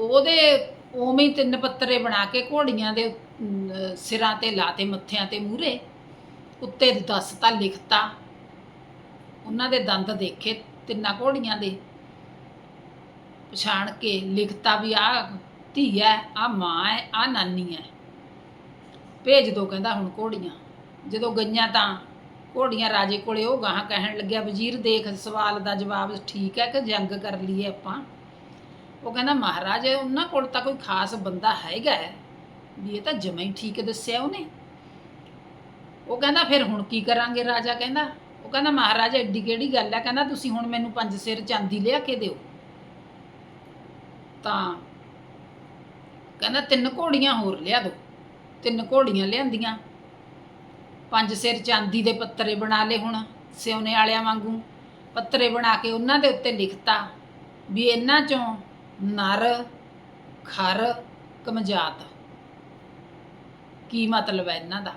ਉਹਦੇ ਉਵੇਂ ਹੀ ਤਿੰਨ ਪੱਤਰੇ ਬਣਾ ਕੇ ਘੋੜੀਆਂ ਦੇ ਅਮ, ਸਿਰਾਂ ਤੇ ਲਾਤੇ ਮੱਥਿਆਂ ਤੇ ਮੂਰੇ ਉੱਤੇ ਦੱਸਤਾ ਲਿਖਤਾ ਉਹਨਾਂ ਦੇ ਦੰਦ ਦੇਖੇ ਤਿੰਨਾਂ ਘੋੜੀਆਂ ਦੇ। ਪਛਾਣ ਕੇ ਲਿਖਤਾ ਵੀ ਆ ਧੀ ਹੈ ਆ ਮਾਂ ਹੈ ਆ ਨਾਨੀ ਹੈ ਭੇਜ ਦੋ ਕਹਿੰਦਾ ਹੁਣ ਘੋੜੀਆਂ। ਜਦੋਂ ਗਈਆਂ ਤਾਂ ਘੋੜੀਆਂ ਰਾਜੇ ਕੋਲੇ ਉਹ ਗਾਹਾਂ ਕਹਿਣ ਲੱਗਿਆ ਵਜ਼ੀਰ ਦੇਖ ਸਵਾਲ ਦਾ ਜਵਾਬ ਠੀਕ ਹੈ ਕਿ ਜੰਗ ਕਰ ਲਈਏ ਆਪਾਂ? ਉਹ ਕਹਿੰਦਾ, ਮਹਾਰਾਜ, ਉਹਨਾਂ ਕੋਲ ਤਾਂ ਕੋਈ ਖਾਸ ਬੰਦਾ ਹੈਗਾ ਹੈ। ਵੀ ਇਹ ਤਾਂ ਜਮਾ ਹੀ ਠੀਕ ਦੱਸਿਆ ਉਹਨੇ। ਉਹ ਕਹਿੰਦਾ, ਫਿਰ ਹੁਣ ਕੀ ਕਰਾਂਗੇ? ਰਾਜਾ ਕਹਿੰਦਾ, ਉਹ ਕਹਿੰਦਾ, ਮਹਾਰਾਜ, ਐਡੀ ਕਿਹੜੀ ਗੱਲ ਹੈ? ਕਹਿੰਦਾ, ਤੁਸੀਂ ਹੁਣ ਮੈਨੂੰ ਪੰਜ ਸਿਰ ਚਾਂਦੀ ਲਿਆ ਕੇ ਦਿਓ। ਤਾਂ ਕਹਿੰਦਾ, ਤਿੰਨ ਘੋੜੀਆਂ ਹੋਰ ਲਿਆ ਦਿਓ ਤਿੰਨ ਘੋੜੀਆਂ ਲਿਆਂਦੀਆਂ। ਪੰਜ ਸਿਰ ਚਾਂਦੀ ਦੇ ਪੱਤਰੇ ਬਣਾ ਲਏ ਹੁਣ ਸਿਉਨੇ ਵਾਲਿਆਂ ਵਾਂਗੂ। ਪੱਤਰੇ ਬਣਾ ਕੇ ਉਹਨਾਂ ਦੇ ਉੱਤੇ ਲਿਖਤਾ ਵੀ ਇਹਨਾਂ ਚੋਂ ਨਰ, ਖਰ, ਕਮਜਾਤ। ਕੀ ਮਤਲਬ ਹੈ ਇਹਨਾਂ ਦਾ?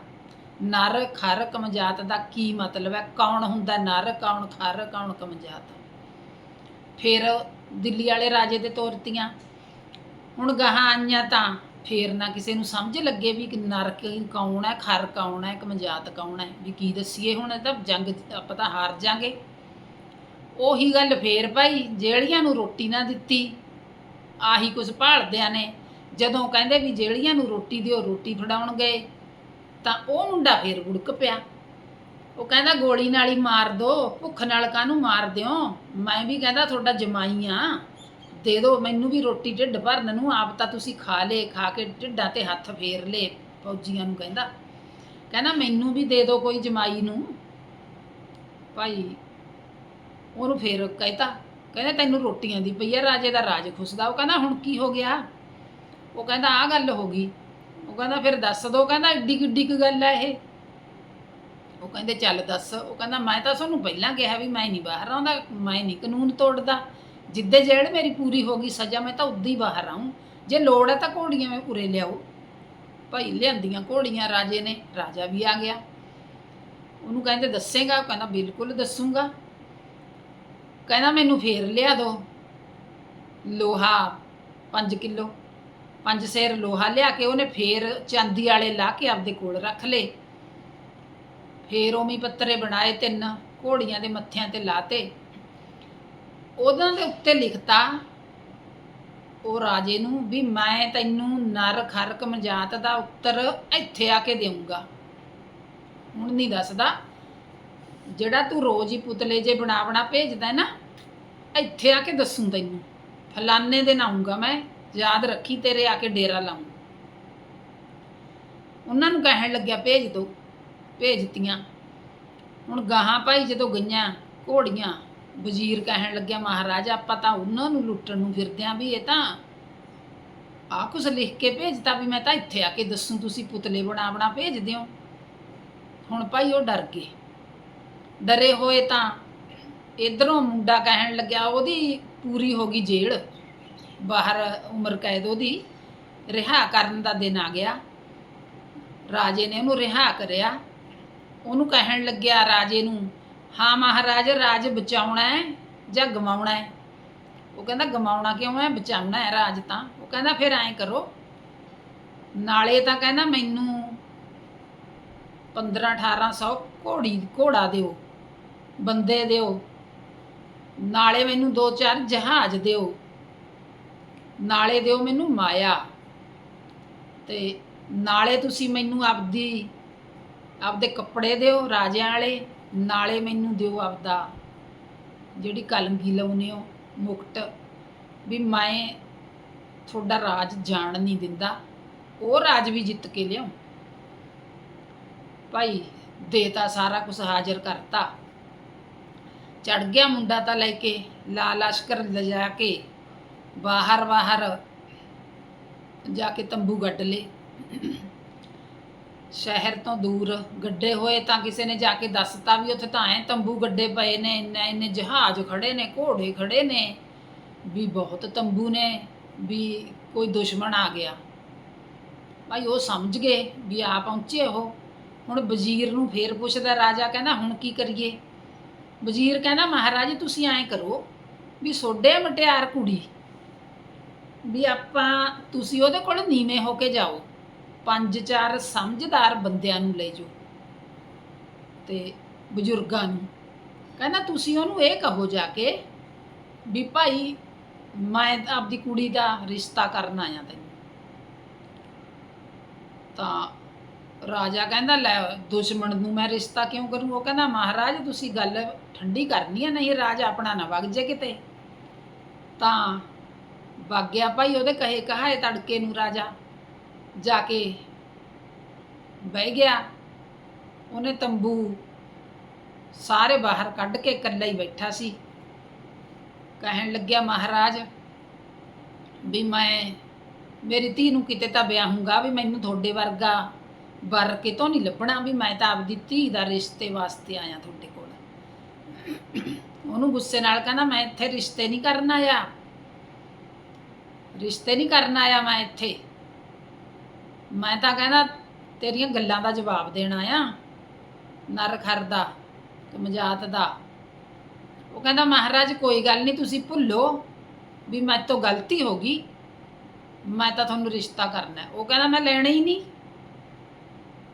ਨਰ, ਖਰ, ਕਮਜਾਤ ਦਾ ਕੀ ਮਤਲਬ ਹੈ? ਕੌਣ ਹੁੰਦਾ ਨਰ, ਕੌਣ ਖਰ, ਕੌਣ ਕਮਜਾਤ? ਫਿਰ ਦਿੱਲੀ ਵਾਲੇ ਰਾਜੇ ਦੇ ਤੋਰਤੀਆਂ ਹੁਣ ਗਾਹਾਂ ਆਈਆਂ ਤਾਂ ਫੇਰ ਨਾ ਕਿਸੇ ਨੂੰ ਸਮਝ ਲੱਗੇ ਵੀ ਕਿ ਨਰ ਕੀ ਕੌਣ ਹੈ, ਖਰ ਕੌਣ ਹੈ, ਕਮਜਾਤ ਕੌਣ ਹੈ? ਵੀ ਕੀ ਦੱਸੀਏ ਹੁਣ ਤਾਂ ਜੰਗ ਆਪਾਂ ਤਾਂ ਹਾਰ ਜਾਾਂਗੇ। ਉਹੀ ਗੱਲ ਫੇਰ ਭਾਈ ਜਿਹੜੀਆਂ ਨੂੰ ਰੋਟੀ ਨਾ ਦਿੱਤੀ। ਆਹੀ ਕੁਝ ਭਾਲਦਿਆਂ ਨੇ। ਜਦੋਂ ਕਹਿੰਦੇ ਵੀ ਜਿਹੜੀਆਂ ਨੂੰ ਰੋਟੀ ਦਿਓ, ਰੋਟੀ ਫੜਾਉਣ ਗਏ, ਤਾਂ ਉਹ ਮੁੰਡਾ ਫੇਰ ਗੁੜਕ ਪਿਆ। ਉਹ ਕਹਿੰਦਾ, ਗੋਲੀ ਨਾਲ ਹੀ ਮਾਰ ਦੋ, ਭੁੱਖ ਨਾਲ ਕਾਹਨੂੰ ਮਾਰ ਦਿਓ? ਮੈਂ ਵੀ ਕਹਿੰਦਾ, ਤੁਹਾਡਾ ਜਮਾਈ ਆ। ਦੇ ਦਿਓ ਮੈਨੂੰ ਵੀ ਰੋਟੀ ਢਿੱਡ ਭਰਨ ਨੂੰ, ਆਪ ਤਾਂ ਤੁਸੀਂ ਖਾ ਲੇ, ਖਾ ਕੇ ਢਿੱਡਾਂ ਤੇ ਹੱਥ ਫੇਰ ਲੇ, ਫੌਜੀਆਂ ਨੂੰ ਕਹਿੰਦਾ। ਕਹਿੰਦਾ, ਮੈਨੂੰ ਵੀ ਦੇ ਦਿਓ ਕੋਈ ਜਮਾਈ ਨੂੰ। ਭਾਈ, ਉਹਨੂੰ ਫੇਰ ਕਹਿਤਾ ਕਹਿੰਦਾ ਤੈਨੂੰ ਰੋਟੀਆਂ ਦੀ ਪਈ ਆ, ਰਾਜੇ ਦਾ ਰਾਜ ਖੁਸ਼ਦਾ। ਉਹ ਕਹਿੰਦਾ, ਹੁਣ ਕੀ ਹੋ ਗਿਆ? ਉਹ ਕਹਿੰਦਾ, ਆਹ ਗੱਲ ਹੋ ਗਈ। ਉਹ ਕਹਿੰਦਾ, ਫਿਰ ਦੱਸ ਦੋ। ਕਹਿੰਦਾ, ਏਡੀ ਕਿੱਡੀ ਕੁ ਗੱਲ ਹੈ ਇਹ। ਉਹ ਕਹਿੰਦੇ, ਚੱਲ ਦੱਸ। ਉਹ ਕਹਿੰਦਾ, ਮੈਂ ਤਾਂ ਤੁਹਾਨੂੰ ਪਹਿਲਾਂ ਕਿਹਾ ਵੀ ਮੈਂ ਨਹੀਂ ਬਾਹਰ ਆਉਂਦਾ, ਮੈਂ ਨਹੀਂ ਕਾਨੂੰਨ ਤੋੜਦਾ। ਜਿੱਦੇ ਜੇਲ੍ਹ ਮੇਰੀ ਪੂਰੀ ਹੋ ਗਈ ਸਜ਼ਾ, ਮੈਂ ਤਾਂ ਉਦੋਂ ਹੀ ਬਾਹਰ ਆਉਂ ਜੇ ਲੋੜ ਹੈ ਤਾਂ ਘੋੜੀਆਂ ਮੈਂ ਉਰੇ ਲਿਆਓ। ਭਾਈ, ਲਿਆਂਦੀਆਂ ਘੋੜੀਆਂ ਰਾਜੇ ਨੇ, ਰਾਜਾ ਵੀ ਆ ਗਿਆ। ਉਹਨੂੰ ਕਹਿੰਦੇ, ਦੱਸੇਗਾ? ਉਹ ਕਹਿੰਦਾ, ਬਿਲਕੁਲ ਦੱਸੂਗਾ। ਕਹਿੰਦਾ ਮੈਨੂੰ ਫੇਰ ਲਿਆ ਦੋ। ਲੋਹਾ 5 ਕਿਲੋ, ਪੰਜ ਸੇਰ ਲੋਹਾ ਲਿਆ ਕੇ ਉਹਨੇ ਫੇਰ ਚਾਂਦੀ ਵਾਲੇ ਲਾ ਕੇ ਆਪਦੇ ਕੋਲ ਰੱਖ ਲਏ। ਫੇਰ ਉਵੇਂ ਹੀ ਪੱਤਰੇ ਬਣਾਏ ਤਿੰਨ, ਘੋੜੀਆਂ ਦੇ ਮੱਥਿਆਂ ਤੇ ਲਾਤੇ। ਉਹਨਾਂ ਦੇ ਉੱਤੇ ਲਿਖਤਾ, ਉਹ ਰਾਜੇ ਨੂੰ ਵੀ ਮੈਂ ਤੈਨੂੰ ਨਰ ਖਰਕ ਮਜਾਤ ਦਾ ਉੱਤਰ ਇੱਥੇ ਆ ਕੇ ਦੇਵਾਂਗਾ ਹੁਣ ਨਹੀਂ ਦੱਸਦਾ। ਜਿਹੜਾ ਤੂੰ ਰੋਜ਼ ਹੀ ਪੁਤਲੇ ਜੇ ਬਣਾ ਬਣਾ ਭੇਜਦਾ ਹੈ ਨਾ, ਇੱਥੇ ਆ ਕੇ ਦੱਸੂ ਤੈਨੂੰ। ਫਲਾਨੇ ਦਿਨ ਆਉਂਗਾ ਮੈਂ, ਯਾਦ ਰੱਖੀ ਤੇਰੇ ਆ ਕੇ ਡੇਰਾ ਲਾਉਂ ਉਹਨਾਂ ਨੂੰ ਕਹਿਣ ਲੱਗਿਆ, ਭੇਜ ਦੋ, ਭੇਜਤੀਆਂ। ਹੁਣ ਗਾਹਾਂ ਭਾਈ ਜਦੋਂ ਗਈਆਂ ਘੋੜੀਆਂ, ਵਜ਼ੀਰ ਕਹਿਣ ਲੱਗਿਆ, ਮਹਾਰਾਜ, ਆਪਾਂ ਤਾਂ ਉਹਨਾਂ ਨੂੰ ਲੁੱਟਣ ਨੂੰ ਫਿਰਦੇ ਆਂ ਵੀ ਇਹ ਤਾਂ ਆ ਕੁਛ ਲਿਖ ਕੇ ਭੇਜਤਾ ਵੀ ਮੈਂ ਤਾਂ ਇੱਥੇ ਆ ਕੇ ਦੱਸੂ, ਤੁਸੀਂ ਪੁਤਲੇ ਬਣਾ ਬਣਾ ਭੇਜਦੇ ਹੋ ਹੁਣ ਭਾਈ ਉਹ ਡਰ ਗਏ। ਡਰੇ ਹੋਏ ਤਾਂ ਇਧਰੋਂ ਮੁੰਡਾ ਕਹਿਣ ਲੱਗਿਆ, ਉਹਦੀ ਪੂਰੀ ਹੋ ਗਈ ਜੇਲ੍ਹ। ਬਾਹਰ ਉਮਰ ਕੈਦ ਉਹਦੀ। ਰਿਹਾ ਕਰਨ ਦਾ ਦਿਨ ਆ ਗਿਆ। ਰਾਜੇ ਨੇ ਉਹਨੂੰ ਰਿਹਾ ਕਰਿਆ। ਉਹਨੂੰ ਕਹਿਣ ਲੱਗਿਆ ਰਾਜੇ ਨੂੰ, ਹਾਂ ਮਹਾਰਾਜ, ਰਾਜ ਬਚਾਉਣਾ ਹੈ ਜਾਂ ਗਵਾਉਣਾ ਹੈ? ਉਹ ਕਹਿੰਦਾ, ਗਵਾਉਣਾ ਕਿਉਂ ਹੈ? ਬਚਾਉਣਾ ਹੈ ਰਾਜ ਤਾਂ। ਉਹ ਕਹਿੰਦਾ, ਫਿਰ ਐਂ ਕਰੋ। ਨਾਲੇ ਤਾਂ ਕਹਿੰਦਾ ਮੈਨੂੰ 15 1800 ਘੋੜੀ ਘੋੜਾ ਦਿਓ। ਬੰਦੇ ਦਿਓ। ਨਾਲੇ ਮੈਨੂੰ ਦੋ ਚਾਰ ਜਹਾਜ਼ ਦਿਓ। ਨਾਲੇ ਦਿਓ ਮੈਨੂੰ ਮਾਇਆ। ਤੇ ਨਾਲੇ ਤੁਸੀਂ ਮੈਨੂੰ ਆਪਦੀ, ਆਪਦੇ ਕੱਪੜੇ ਦਿਓ ਰਾਜਿਆਂ ਵਾਲੇ, ਨਾਲੇ ਮੈਨੂੰ ਦਿਓ ਆਪਦਾ। ਜਿਹੜੀ ਕਲਮਗੀ ਲਾਉਨੇ ਹੋ, ਮੁਕਟ। ਵੀ ਮੈਂ ਤੁਹਾਡਾ ਰਾਜ ਜਾਣ ਨਹੀਂ ਦਿੰਦਾ। ਉਹ ਰਾਜ ਵੀ ਜਿੱਤ ਕੇ ਲਿਆਉ। ਭਾਈ ਦੇਤਾ ਸਾਰਾ ਕੁਝ ਹਾਜ਼ਰ ਕਰਤਾ। ਚੜ ਗਿਆ ਮੁੰਡਾ ਤਾਂ ਲੈ ਕੇ ਲਾ ਲਸ਼ਕਰ ਲਿਜਾ ਕੇ ਬਾਹਰ ਬਾਹਰ ਜਾ ਕੇ ਤੰਬੂ ਗੱਡ ਲੇ ਸ਼ਹਿਰ ਤੋਂ ਦੂਰ ਗੱਡੇ ਹੋਏ ਤਾਂ ਕਿਸੇ ਨੇ ਜਾ ਕੇ ਦੱਸਤਾ ਵੀ ਉੱਥੇ ਤਾਂ ਐ ਤੰਬੂ ਗੱਡੇ ਪਏ ਨੇ, ਇੰਨੇ ਇੰਨੇ ਜਹਾਜ਼ ਖੜੇ ਨੇ, ਘੋੜੇ ਖੜੇ ਨੇ, ਵੀ ਬਹੁਤ ਤੰਬੂ ਨੇ, ਵੀ ਕੋਈ ਦੁਸ਼ਮਣ ਆ ਗਿਆ। ਭਾਈ ਉਹ ਸਮਝ ਗਏ ਵੀ ਆ ਪਹੁੰਚੇ ਉਹ। ਹੁਣ ਵਜ਼ੀਰ ਨੂੰ ਫੇਰ ਪੁੱਛਦਾ ਰਾਜਾ, ਕਹਿੰਦਾ ਹੁਣ ਕੀ ਕਰੀਏ? ਵਜ਼ੀਰ ਕਹਿੰਦਾ, ਮਹਾਰਾਜ, ਤੁਸੀਂ ਐਂ ਕਰੋ ਵੀ ਸੋਡੇ ਮਟਿਆਰ ਕੁੜੀ ਵੀ ਆਪਾਂ, ਤੁਸੀਂ ਉਹਦੇ ਕੋਲ ਨੀਵੇਂ ਹੋ ਕੇ ਜਾਓ, ਪੰਜ ਚਾਰ ਸਮਝਦਾਰ ਬੰਦਿਆਂ ਨੂੰ ਲੈ ਜਾਓ ਤੇ ਬਜ਼ੁਰਗਾਂ ਨੂੰ। ਕਹਿੰਦਾ, ਤੁਸੀਂ ਉਹਨੂੰ ਇਹ ਕਹੋ ਜਾ ਕੇ ਵੀ ਭਾਈ, ਮੈਂ ਆਪਦੀ ਕੁੜੀ ਦਾ ਰਿਸ਼ਤਾ ਕਰਨ ਆਇਆ ਤੈਨੂੰ। ਤਾਂ ਰਾਜਾ ਕਹਿੰਦਾ, ਲੈ ਦੁਸ਼ਮਣ ਨੂੰ ਮੈਂ ਰਿਸ਼ਤਾ ਕਿਉਂ ਕਰੂੰ? ਉਹ ਕਹਿੰਦਾ, ਮਹਾਰਾਜ, ਤੁਸੀਂ ਗੱਲ ਠੰਡੀ ਕਰਨੀ ਹੈ ਨਹੀਂ ਰਾਜ ਆਪਣਾ ਨਾ ਵਗ ਜੇ ਕਿਤੇ। ਤਾਂ ਵਗ ਗਿਆ ਭਾਈ, ਉਹਦੇ ਕਹੇ ਕਹਾਏ ਤੜਕੇ ਨੂੰ ਰਾਜਾ ਜਾ ਕੇ ਬਹਿ ਗਿਆ। ਉਹਨੇ ਤੰਬੂ ਸਾਰੇ ਬਾਹਰ ਕੱਢ ਕੇ ਇਕੱਲਾ ਹੀ ਬੈਠਾ ਸੀ। ਕਹਿਣ ਲੱਗਿਆ, ਮਹਾਰਾਜ, ਵੀ ਮੈਂ, ਮੇਰੀ ਧੀ ਨੂੰ ਕਿਤੇ ਤਾਂ ਵਿਆਹੂੰਗਾ, ਵੀ ਮੈਨੂੰ ਤੁਹਾਡੇ ਵਰਗਾ ਵਰ ਕਿਤੋਂ ਨਹੀਂ ਲੱਭਣਾ ਵੀ ਮੈਂ ਤਾਂ ਆਪਦੀ ਧੀ ਦਾ ਰਿਸ਼ਤੇ ਵਾਸਤੇ ਆਇਆ ਤੁਹਾਡੇ ਕੋਲ। ਉਹਨੂੰ ਗੁੱਸੇ ਨਾਲ ਕਹਿੰਦਾ, ਮੈਂ ਇੱਥੇ ਰਿਸ਼ਤੇ ਨਹੀਂ ਕਰਨ ਆਇਆ। ਰਿਸ਼ਤੇ ਨਹੀਂ ਕਰਨ ਆਇਆ ਮੈਂ ਇੱਥੇ। ਮੈਂ ਤਾਂ ਕਹਿੰਦਾ, ਤੇਰੀਆਂ ਗੱਲਾਂ ਦਾ ਜਵਾਬ ਦੇਣਾ ਆ ਨਰ ਖਰ ਦਾ ਤੇ ਮਜਾਤ ਦਾ। ਉਹ ਕਹਿੰਦਾ, ਮਹਾਰਾਜ ਕੋਈ ਗੱਲ ਨਹੀਂ, ਤੁਸੀਂ ਭੁੱਲੋ ਵੀ ਮੈਂ ਤੋਂ ਗਲਤੀ ਹੋ ਗਈ। ਮੈਂ ਤਾਂ ਤੁਹਾਨੂੰ ਰਿਸ਼ਤਾ ਕਰਨਾ ਉਹ ਕਹਿੰਦਾ, ਮੈਂ ਲੈਣਾ ਹੀ ਨਹੀਂ।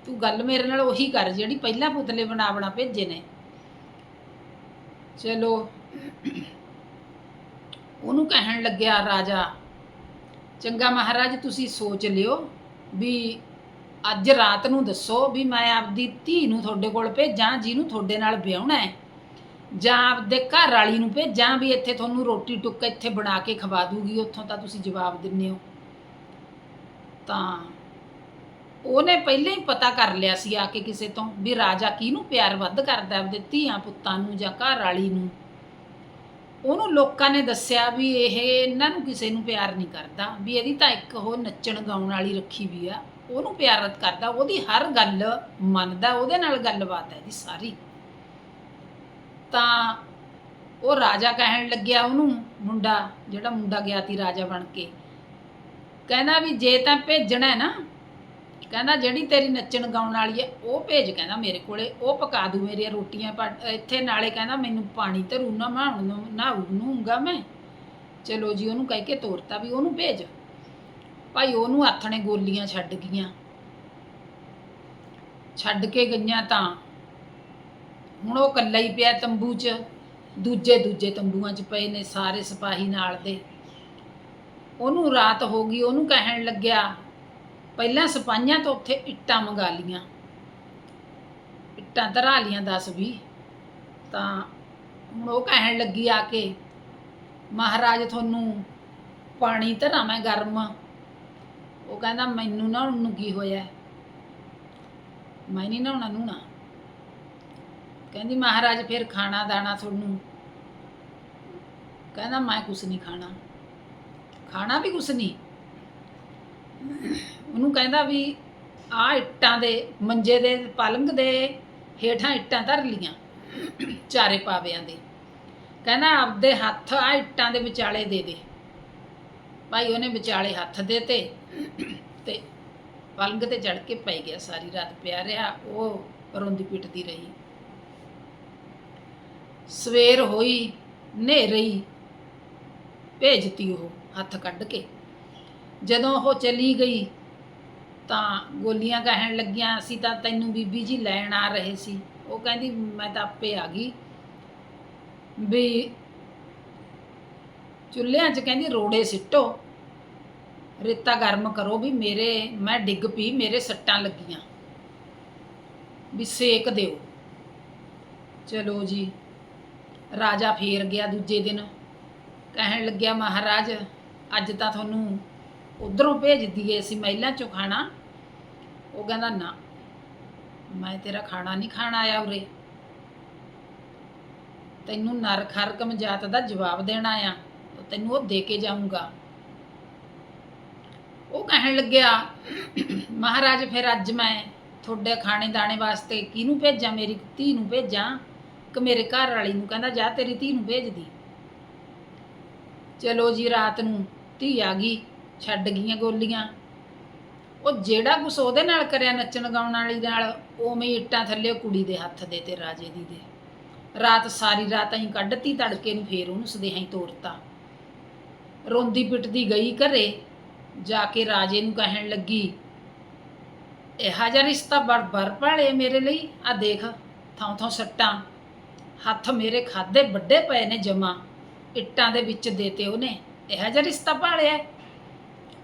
ਤੂੰ ਗੱਲ ਮੇਰੇ ਨਾਲ ਉਹੀ ਕਰ, ਜਿਹੜੀ ਪਹਿਲਾਂ ਪੁਤਲੇ ਬਣਾ ਬਣਾ ਭੇਜੇ ਨੇ। ਚਲੋ। ਉਹਨੂੰ ਕਹਿਣ ਲੱਗਿਆ ਰਾਜਾ, ਚੰਗਾ ਮਹਾਰਾਜ, ਤੁਸੀਂ ਸੋਚ ਲਿਓ ਵੀ ਅੱਜ ਰਾਤ ਨੂੰ ਦੱਸੋ ਵੀ ਮੈਂ ਆਪਦੀ ਧੀ ਨੂੰ ਤੁਹਾਡੇ ਕੋਲ ਭੇਜਾਂ, ਜਿਹਨੂੰ ਤੁਹਾਡੇ ਨਾਲ ਵਿਆਹਣਾ ਹੈ। ਜਾਂ ਆਪਦੇ ਘਰ ਵਾਲੀ ਨੂੰ ਭੇਜਾਂ ਵੀ ਇੱਥੇ ਤੁਹਾਨੂੰ ਰੋਟੀ ਟੁੱਕ ਇੱਥੇ ਬਣਾ ਕੇ ਖਵਾ ਦੂਗੀ, ਉੱਥੋਂ ਤਾਂ ਤੁਸੀਂ ਜਵਾਬ ਦਿੰਦੇ ਹੋ। ਤਾਂ ਉਹਨੇ ਪਹਿਲਾਂ ਹੀ ਪਤਾ ਕਰ ਲਿਆ ਸੀ ਆ ਕੇ ਕਿਸੇ ਤੋਂ ਵੀ ਰਾਜਾ ਕਿਹਨੂੰ ਪਿਆਰ ਵੱਧ ਕਰਦਾ ਆਪਦੇ ਧੀਆਂ ਪੁੱਤਾਂ ਨੂੰ ਜਾਂ ਘਰ ਵਾਲੀ ਨੂੰ। ਉਹਨੂੰ ਲੋਕਾਂ ਨੇ ਦੱਸਿਆ ਵੀ ਇਹ ਇਹਨਾਂ ਨੂੰ ਕਿਸੇ ਨੂੰ ਪਿਆਰ ਨਹੀਂ ਕਰਦਾ, ਵੀ ਇਹਦੀ ਤਾਂ ਇੱਕ ਉਹ ਨੱਚਣ ਗਾਉਣ ਵਾਲੀ ਰੱਖੀ ਵੀ ਆ, ਉਹਨੂੰ ਪਿਆਰਤ ਕਰਦਾ, ਉਹਦੀ ਹਰ ਗੱਲ ਮੰਨਦਾ, ਉਹਦੇ ਨਾਲ ਗੱਲਬਾਤ ਹੈ ਇਹਦੀ ਸਾਰੀ। ਤਾਂ ਉਹ ਰਾਜਾ ਕਹਿਣ ਲੱਗਿਆ ਉਹਨੂੰ, ਮੁੰਡਾ, ਜਿਹੜਾ ਮੁੰਡਾ ਗਿਆ ਤੀ ਰਾਜਾ ਬਣ ਕੇ, ਕਹਿੰਦਾ ਵੀ ਜੇ ਤਾਂ ਭੇਜਣਾ ਹੈ ਨਾ ਕਹਿੰਦਾ ਜਿਹੜੀ ਤੇਰੀ ਨੱਚਣ ਗਾਉਣ ਵਾਲੀ ਹੈ, ਉਹ ਭੇਜ ਕਹਿੰਦਾ ਮੇਰੇ ਕੋਲੇ, ਉਹ ਪਕਾ ਦੂ ਮੇਰੀਆਂ ਰੋਟੀਆਂ ਪਾ- ਇੱਥੇ ਨਾਲੇ ਕਹਿੰਦਾ ਮੈਨੂੰ ਪਾਣੀ ਧਰੂ ਨਾ, ਮੈਂ ਨਾ ਨੂੰਗਾ ਮੈਂ। ਚਲੋ ਜੀ, ਉਹਨੂੰ ਕਹਿ ਕੇ ਤੋਰਤਾ ਵੀ ਉਹਨੂੰ ਭੇਜ। ਭਾਈ ਉਹਨੂੰ ਆਥਣੇ ਗੋਲੀਆਂ ਛੱਡ ਗਈਆਂ। ਛੱਡ ਕੇ ਗਈਆਂ ਤਾਂ। ਹੁਣ ਉਹ ਇਕੱਲਾ ਹੀ ਪਿਆ ਤੰਬੂ 'ਚ। ਦੂਜੇ ਦੂਜੇ ਤੰਬੂਆਂ 'ਚ ਪਏ ਨੇ ਸਾਰੇ ਸਿਪਾਹੀ ਨਾਲ ਦੇ। ਉਹਨੂੰ ਰਾਤ ਹੋ ਗਈ, ਉਹਨੂੰ ਕਹਿਣ ਲੱਗਿਆ ਪਹਿਲਾਂ ਸਿਪਾਹੀਆਂ ਤੋਂ ਉੱਥੇ ਇੱਟਾਂ ਮੰਗਾ ਲੀਆਂ ਇੱਟਾਂ ਧਰਾ ਲੀਆਂ 10 20 ਤਾਂ ਹੁਣ ਉਹ ਕਹਿਣ ਲੱਗੀ ਆ ਕੇ, ਮਹਾਰਾਜ, ਤੁਹਾਨੂੰ ਪਾਣੀ ਧਰਾਂ ਮੈਂ ਗਰਮ। ਉਹ ਕਹਿੰਦਾ, ਮੈਨੂੰ ਨਾ ਨੂੰ ਕੀ ਹੋਇਆ? ਮੈਂ ਨਹੀਂ ਨਹਾਉਣਾ ਨੂਣਾ ਕਹਿੰਦੀ, ਮਹਾਰਾਜ, ਫਿਰ ਖਾਣਾ ਦਾਣਾ ਤੁਹਾਨੂੰ? ਕਹਿੰਦਾ, ਮੈਂ ਕੁਛ ਨਹੀਂ ਖਾਣਾ। ਖਾਣਾ ਵੀ ਕੁਛ ਨਹੀਂ ਉਹਨੂੰ ਕਹਿੰਦਾ ਵੀ ਆ ਇੱਟਾਂ ਦੇ, ਮੰਜੇ ਦੇ ਪਲੰਗ ਦੇ ਹੇਠਾਂ ਇੱਟਾਂ ਧਰ ਲੀਆਂ ਚਾਰੇ ਪਾਵਿਆਂ ਦੇ। ਕਹਿੰਦਾ ਆਪਦੇ ਹੱਥ ਆ ਇੱਟਾਂ ਦੇ ਵਿਚਾਲੇ ਦੇ ਦੇ। ਭਾਈ ਉਹਨੇ ਵਿਚਾਲੇ ਹੱਥ ਦੇ ਤੇ ਤੇ ਪਲੰਗ ਤੇ ਚੜ ਕੇ ਪੈ ਗਿਆ ਸਾਰੀ ਰਾਤ ਪਿਆ ਰਿਹਾ ਉਹ ਰੋਂਦੀ ਪਿੱਟਦੀ ਰਹੀ। ਸਵੇਰ ਹੋਈ, ਹਨੇਰੀ ਭੇਜਤੀ ਉਹ ਹੱਥ ਕੱਢ ਕੇ। ਜਦੋਂ ਉਹ ਚਲੀ ਗਈ, ਤਾਂ ਗੋਲੀਆਂ ਕਹਿਣ ਲੱਗੀਆਂ, ਅਸੀਂ ਤਾਂ ਤੈਨੂੰ ਬੀਬੀ ਜੀ ਲੈਣ ਆ ਰਹੇ ਸੀ। ਉਹ ਕਹਿੰਦੀ, ਮੈਂ ਤਾਂ ਆਪੇ ਆ ਗਈ। ਵੀ ਚੁੱਲ੍ਹਿਆਂ 'ਚ ਕਹਿੰਦੀ, ਰੋੜੇ ਸਿੱਟੋ। ਰੇਤਾ ਗਰਮ ਕਰੋ ਵੀ ਮੇਰੇ, ਮੈਂ ਡਿੱਗ ਪਈ, ਮੇਰੇ ਸੱਟਾਂ ਲੱਗੀਆਂ। ਵੀ ਸੇਕ ਦਿਓ। ਚਲੋ ਜੀ। ਰਾਜਾ ਫੇਰ ਗਿਆ ਦੂਜੇ ਦਿਨ। ਕਹਿਣ ਲੱਗਿਆ, ਮਹਾਰਾਜ, ਅੱਜ ਤਾਂ ਤੁਹਾਨੂੰ ਉਧਰੋਂ ਭੇਜ ਦਈਏ ਅਸੀਂ ਮਹਿਲਾ ਚੋਂ ਖਾਣਾ। ਉਹ ਕਹਿੰਦਾ, ਨਾ, ਮੈਂ ਤੇਰਾ ਖਾਣਾ ਨਹੀਂ ਖਾਣ ਆਇਆ ਉਰੇ। ਤੈਨੂੰ ਨਰ ਖਰਕਮ ਜਾਤ ਦਾ ਜਵਾਬ ਦੇਣਾ ਆ ਤੈਨੂੰ ਉਹ ਦੇ ਕੇ ਜਾਊਂਗਾ। ਉਹ ਕਹਿਣ ਲੱਗਿਆ, ਮਹਾਰਾਜ, ਫਿਰ ਅੱਜ ਮੈਂ ਤੁਹਾਡੇ ਖਾਣੇ ਦਾਣੇ ਵਾਸਤੇ ਕਿਹਨੂੰ ਭੇਜਾਂ? ਮੇਰੀ ਧੀ ਨੂੰ ਭੇਜਾਂ? ਕਿ ਮੇਰੇ ਘਰ ਵਾਲੀ ਨੂੰ? ਕਹਿੰਦਾ, ਜਾ, ਤੇਰੀ ਧੀ ਨੂੰ ਭੇਜਦੀ ਚਲੋ ਜੀ, ਰਾਤ ਨੂੰ ਧੀ ਆ ਗਈ। ਛੱਡ ਗਈਆਂ ਗੋਲੀਆਂ। ਉਹ ਜਿਹੜਾ ਕੁਛ ਉਹਦੇ ਨਾਲ ਕਰਿਆ ਨੱਚਣ ਗਾਉਣ ਵਾਲੀ ਨਾਲ, ਉਵੇਂ ਹੀ ਇੱਟਾਂ ਥੱਲੇ ਕੁੜੀ ਦੇ ਹੱਥ ਦੇ ਤੇ ਰਾਜੇ ਦੀ ਦੇ। ਰਾਤ ਸਾਰੀ ਰਾਤ ਅਸੀਂ ਕੱਢਤੀ ਤੜਕੇ ਨੂੰ, ਫੇਰ ਉਹਨੂੰ ਸਦੇਹਾਂ ਹੀ ਤੋੜਤਾ ਰੋਂਦੀ ਪਿੱਟਦੀ ਗਈ ਘਰੇ, ਜਾ ਕੇ ਰਾਜੇ ਨੂੰ ਕਹਿਣ ਲੱਗੀ, ਇਹੋ ਜਿਹਾ ਰਿਸ਼ਤਾ ਬਰ ਬਰ ਭਾਲੇ ਮੇਰੇ ਲਈ। ਆ ਦੇਖ ਥਾਂ ਥਾਂ ਸੱਟਾਂ। ਹੱਥ ਮੇਰੇ ਖਾਦੇ ਵੱਡੇ ਪਏ ਨੇ ਜਮਾ। ਇੱਟਾਂ ਦੇ ਵਿੱਚ ਦੇਤੇ ਉਹਨੇ। ਇਹੋ ਜਿਹਾ ਰਿਸ਼ਤਾ ਭਾਲਿਆ?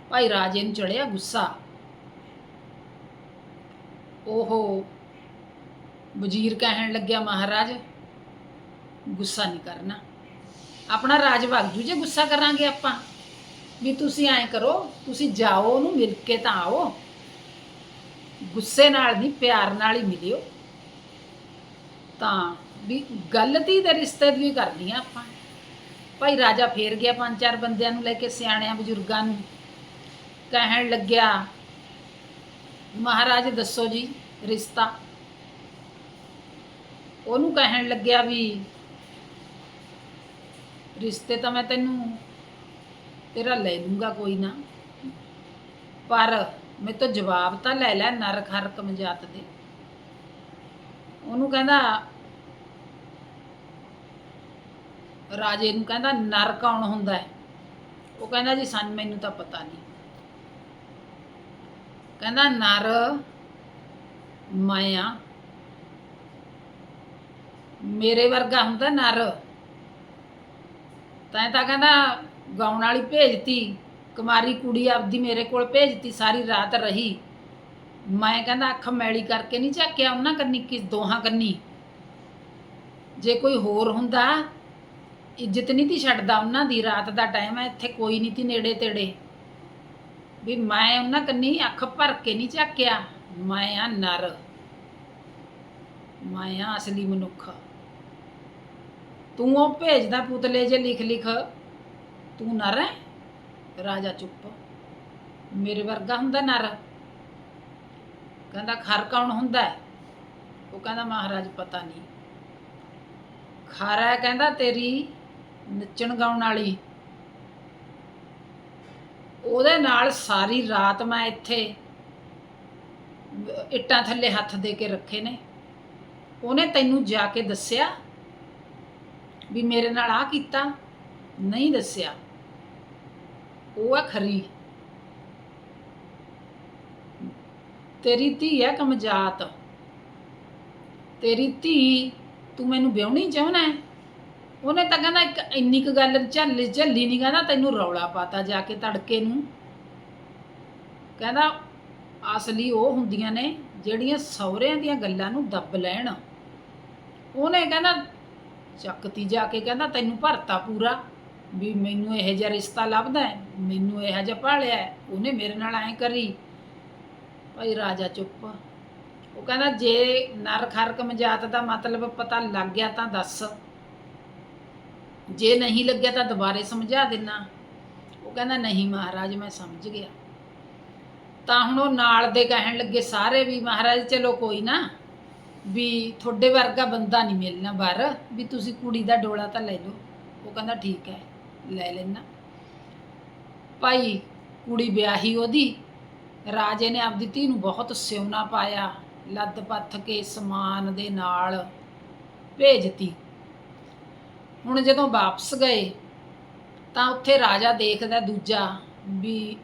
ਭਾਈ ਰਾਜੇ ਨੂੰ ਚੜਿਆ ਗੁੱਸਾ। ਉਹ ਵਜ਼ੀਰ ਕਹਿਣ ਲੱਗਿਆ, ਮਹਾਰਾਜ, ਗੁੱਸਾ ਨਹੀਂ ਕਰਨਾ। ਆਪਣਾ ਰਾਜ ਵਗ ਜੂ, ਜੇ ਗੁੱਸਾ ਕਰਾਂਗੇ ਆਪਾਂ। ਵੀ ਤੁਸੀਂ ਐਂ ਕਰੋ, ਤੁਸੀਂ ਜਾਓ ਉਹਨੂੰ ਮਿਲ ਕੇ ਤਾਂ ਆਓ। ਗੁੱਸੇ ਨਾਲ ਨਹੀਂ, ਪਿਆਰ ਨਾਲ ਹੀ ਮਿਲਿਓ। ਤਾਂ ਵੀ ਗਲਤੀ ਦੇ ਰਿਸ਼ਤੇ ਦੀ ਕਰਨੀ ਆ ਆਪਾਂ। ਭਾਈ ਰਾਜਾ ਫੇਰ ਗਿਆ ਪੰਜ ਚਾਰ ਬੰਦਿਆਂ ਨੂੰ ਲੈ ਕੇ, ਸਿਆਣਿਆਂ, ਬਜ਼ੁਰਗਾਂ ਨੂੰ। ਕਹਿਣ ਲੱਗਿਆ, ਮਹਾਰਾਜ, ਦੱਸੋ ਜੀ, ਰਿਸ਼ਤਾ। ਉਹਨੂੰ ਕਹਿਣ ਲੱਗਿਆ ਵੀ, ਰਿਸ਼ਤੇ ਤਾਂ ਮੈਂ ਤੈਨੂੰ, ਤੇਰਾ ਲੈ ਲੂੰਗਾ ਕੋਈ ਨਾ, ਪਰ ਮੈਂ ਤੋਂ ਜਵਾਬ ਤਾਂ ਲੈ ਲੈ ਨਰਕ ਖਰਕ ਮਜਾਤ ਦੇ। ਉਹਨੂੰ ਕਹਿੰਦਾ, ਰਾਜੇ ਨੂੰ ਕਹਿੰਦਾ ਨਰ ਕੌਣ ਹੁੰਦਾ ਉਹ ਕਹਿੰਦਾ, ਜੀ, ਸਾਨੂੰ, ਮੈਨੂੰ ਤਾਂ ਪਤਾ ਨਹੀਂ। ਕਹਿੰਦਾ, ਨਰ ਮਾਇਆ। ਮੇਰੇ ਵਰਗਾ ਹੁੰਦਾ ਨਰ। ਤਾਂ ਤਾਂ ਕਹਿੰਦਾ, ਗਾਉਣ ਵਾਲੀ ਭੇਜਤੀ, ਕੁਮਾਰੀ ਕੁੜੀ ਆਪਦੀ ਮੇਰੇ ਕੋਲ ਭੇਜਤੀ, ਸਾਰੀ ਰਾਤ ਰਹੀ। ਮੈਂ ਕਹਿੰਦਾ, ਅੱਖ ਮੈਲੀ ਕਰਕੇ ਨਹੀਂ ਝਾਕਿਆ ਉਹਨਾਂ ਕੰਨੀ ਕਿਸ ਦੋਹਾਂ ਕੰਨੀ। ਜੇ ਕੋਈ ਹੋਰ ਹੁੰਦਾ, ਇੱਜ਼ਤ ਨਹੀਂ ਤੀ ਛੱਡਦਾ ਉਹਨਾਂ ਦੀ, ਰਾਤ ਦਾ ਟਾਈਮ ਹੈ, ਇੱਥੇ ਕੋਈ ਨਹੀਂ ਤੀ ਨੇੜੇ ਤੇੜੇ। ਵੀ ਮੈਂ ਉਹਨਾਂ ਕੰਨੀ ਅੱਖ ਭਰ ਕੇ ਨਹੀਂ ਝਾਕਿਆ। ਮੈਂ ਆ ਨਰ। ਮੈਂ ਆ ਅਸਲੀ ਮਨੁੱਖ। ਤੂੰ ਉਹ ਭੇਜਦਾ ਪੁਤਲੇ ਜੇ ਲਿਖ ਲਿਖ। ਤੂੰ ਨਰ ਹੈ ਰਾਜਾ ਚੁੱਪ। ਮੇਰੇ ਵਰਗਾ ਹੁੰਦਾ ਨਰ। ਕਹਿੰਦਾ ਖਰ ਕੌਣ ਹੁੰਦਾ ਉਹ ਕਹਿੰਦਾ ਮਹਾਰਾਜ ਪਤਾ ਨਹੀਂ। ਖਾਰਾ ਕਹਿੰਦਾ ਤੇਰੀ ਨੱਚਣ ਗਾਉਣ ਵਾਲੀ। ਉਹਦੇ ਨਾਲ ਸਾਰੀ ਰਾਤ ਮੈਂ ਇੱਥੇ ਇੱਟਾਂ ਥੱਲੇ ਹੱਥ ਦੇ ਕੇ ਰੱਖੇ ਨੇ। ਉਹਨੇ ਤੈਨੂੰ ਜਾ ਕੇ ਦੱਸਿਆ ਵੀ ਮੇਰੇ ਨਾਲ ਆ ਕੀਤਾ? ਨਹੀਂ ਦੱਸਿਆ। ਉਹ ਆ ਖਰੀ। ਤੇਰੀ ਧੀ ਹੈ ਕਮਜਾਤ। ਤੇਰੀ ਧੀ ਤੂੰ ਮੈਨੂੰ ਵਿਆਹਣੀ ਚਾਹੁੰਦਾ ਹੈ? ਉਹਨੇ ਤਾਂ ਕਹਿੰਦਾ ਇੱਕ ਇੰਨੀ ਕੁ ਗੱਲ ਝੱਲੀ ਝੱਲੀ ਨਹੀਂ ਕਹਿੰਦਾ ਤੈਨੂੰ ਰੌਲਾ ਪਾਤਾ ਜਾ ਕੇ ਤੜਕੇ ਨੂੰ। ਕਹਿੰਦਾ ਅਸਲੀ ਉਹ ਹੁੰਦੀਆਂ ਨੇ ਜਿਹੜੀਆਂ ਸਹੁਰਿਆਂ ਦੀਆਂ ਗੱਲਾਂ ਨੂੰ ਦੱਬ ਲੈਣ। ਉਹਨੇ ਕਹਿੰਦਾ ਚੱਕਤੀ ਜਾ ਕੇ ਕਹਿੰਦਾ ਤੈਨੂੰ ਭਰਤਾ ਪੂਰਾ ਵੀ ਮੈਨੂੰ ਇਹੋ ਜਿਹਾ ਰਿਸ਼ਤਾ ਲੱਭਦਾ ਹੈ, ਮੈਨੂੰ ਇਹੋ ਜਿਹਾ ਭਾਲਿਆ ਹੈ, ਉਹਨੇ ਮੇਰੇ ਨਾਲ ਐਂ ਕਰੀ। ਭਾਈ ਰਾਜਾ ਚੁੱਪ। ਉਹ ਕਹਿੰਦਾ ਜੇ ਨਰ ਖਰਕ ਮਜਾਤ ਦਾ ਮਤਲਬ ਪਤਾ ਲੱਗ ਗਿਆ ਤਾਂ ਦੱਸ। ਜੇ ਨਹੀਂ ਲੱਗਿਆ ਤਾਂ ਦੁਬਾਰੇ ਸਮਝਾ ਦੇਣਾ ਉਹ ਕਹਿੰਦਾ, ਨਹੀਂ ਮਹਾਰਾਜ, ਮੈਂ ਸਮਝ ਗਿਆ। ਤਾਂ ਹੁਣ ਉਹ ਨਾਲ ਦੇ ਕਹਿਣ ਲੱਗੇ ਸਾਰੇ ਵੀ, ਮਹਾਰਾਜ, ਚਲੋ ਕੋਈ ਨਾ, ਵੀ ਤੁਹਾਡੇ ਵਰਗਾ ਬੰਦਾ ਨਹੀਂ ਮਿਲਣਾ ਬਾਹਰ, ਵੀ ਤੁਸੀਂ ਕੁੜੀ ਦਾ ਡੋਲਾ ਤਾਂ ਲੈ ਲਓ। ਉਹ ਕਹਿੰਦਾ, ਠੀਕ ਹੈ, ਲੈ ਲੈਣਾ ਭਾਈ, ਕੁੜੀ ਵਿਆਹੀ ਉਹਦੀ, ਰਾਜੇ ਨੇ ਆਪਦੀ ਧੀ ਨੂੰ ਬਹੁਤ ਸਿਉਣਾ ਪਾਇਆ ਲੱਦ ਪੱਥ ਕੇ ਸਮਾਨ ਦੇ ਨਾਲ ਭੇਜਤੀ। ਹੁਣ ਜਦੋਂ ਵਾਪਸ ਗਏ, ਤਾਂ ਉੱਥੇ ਰਾਜਾ ਦੇਖਦਾ ਦੂਜਾ ਵੀ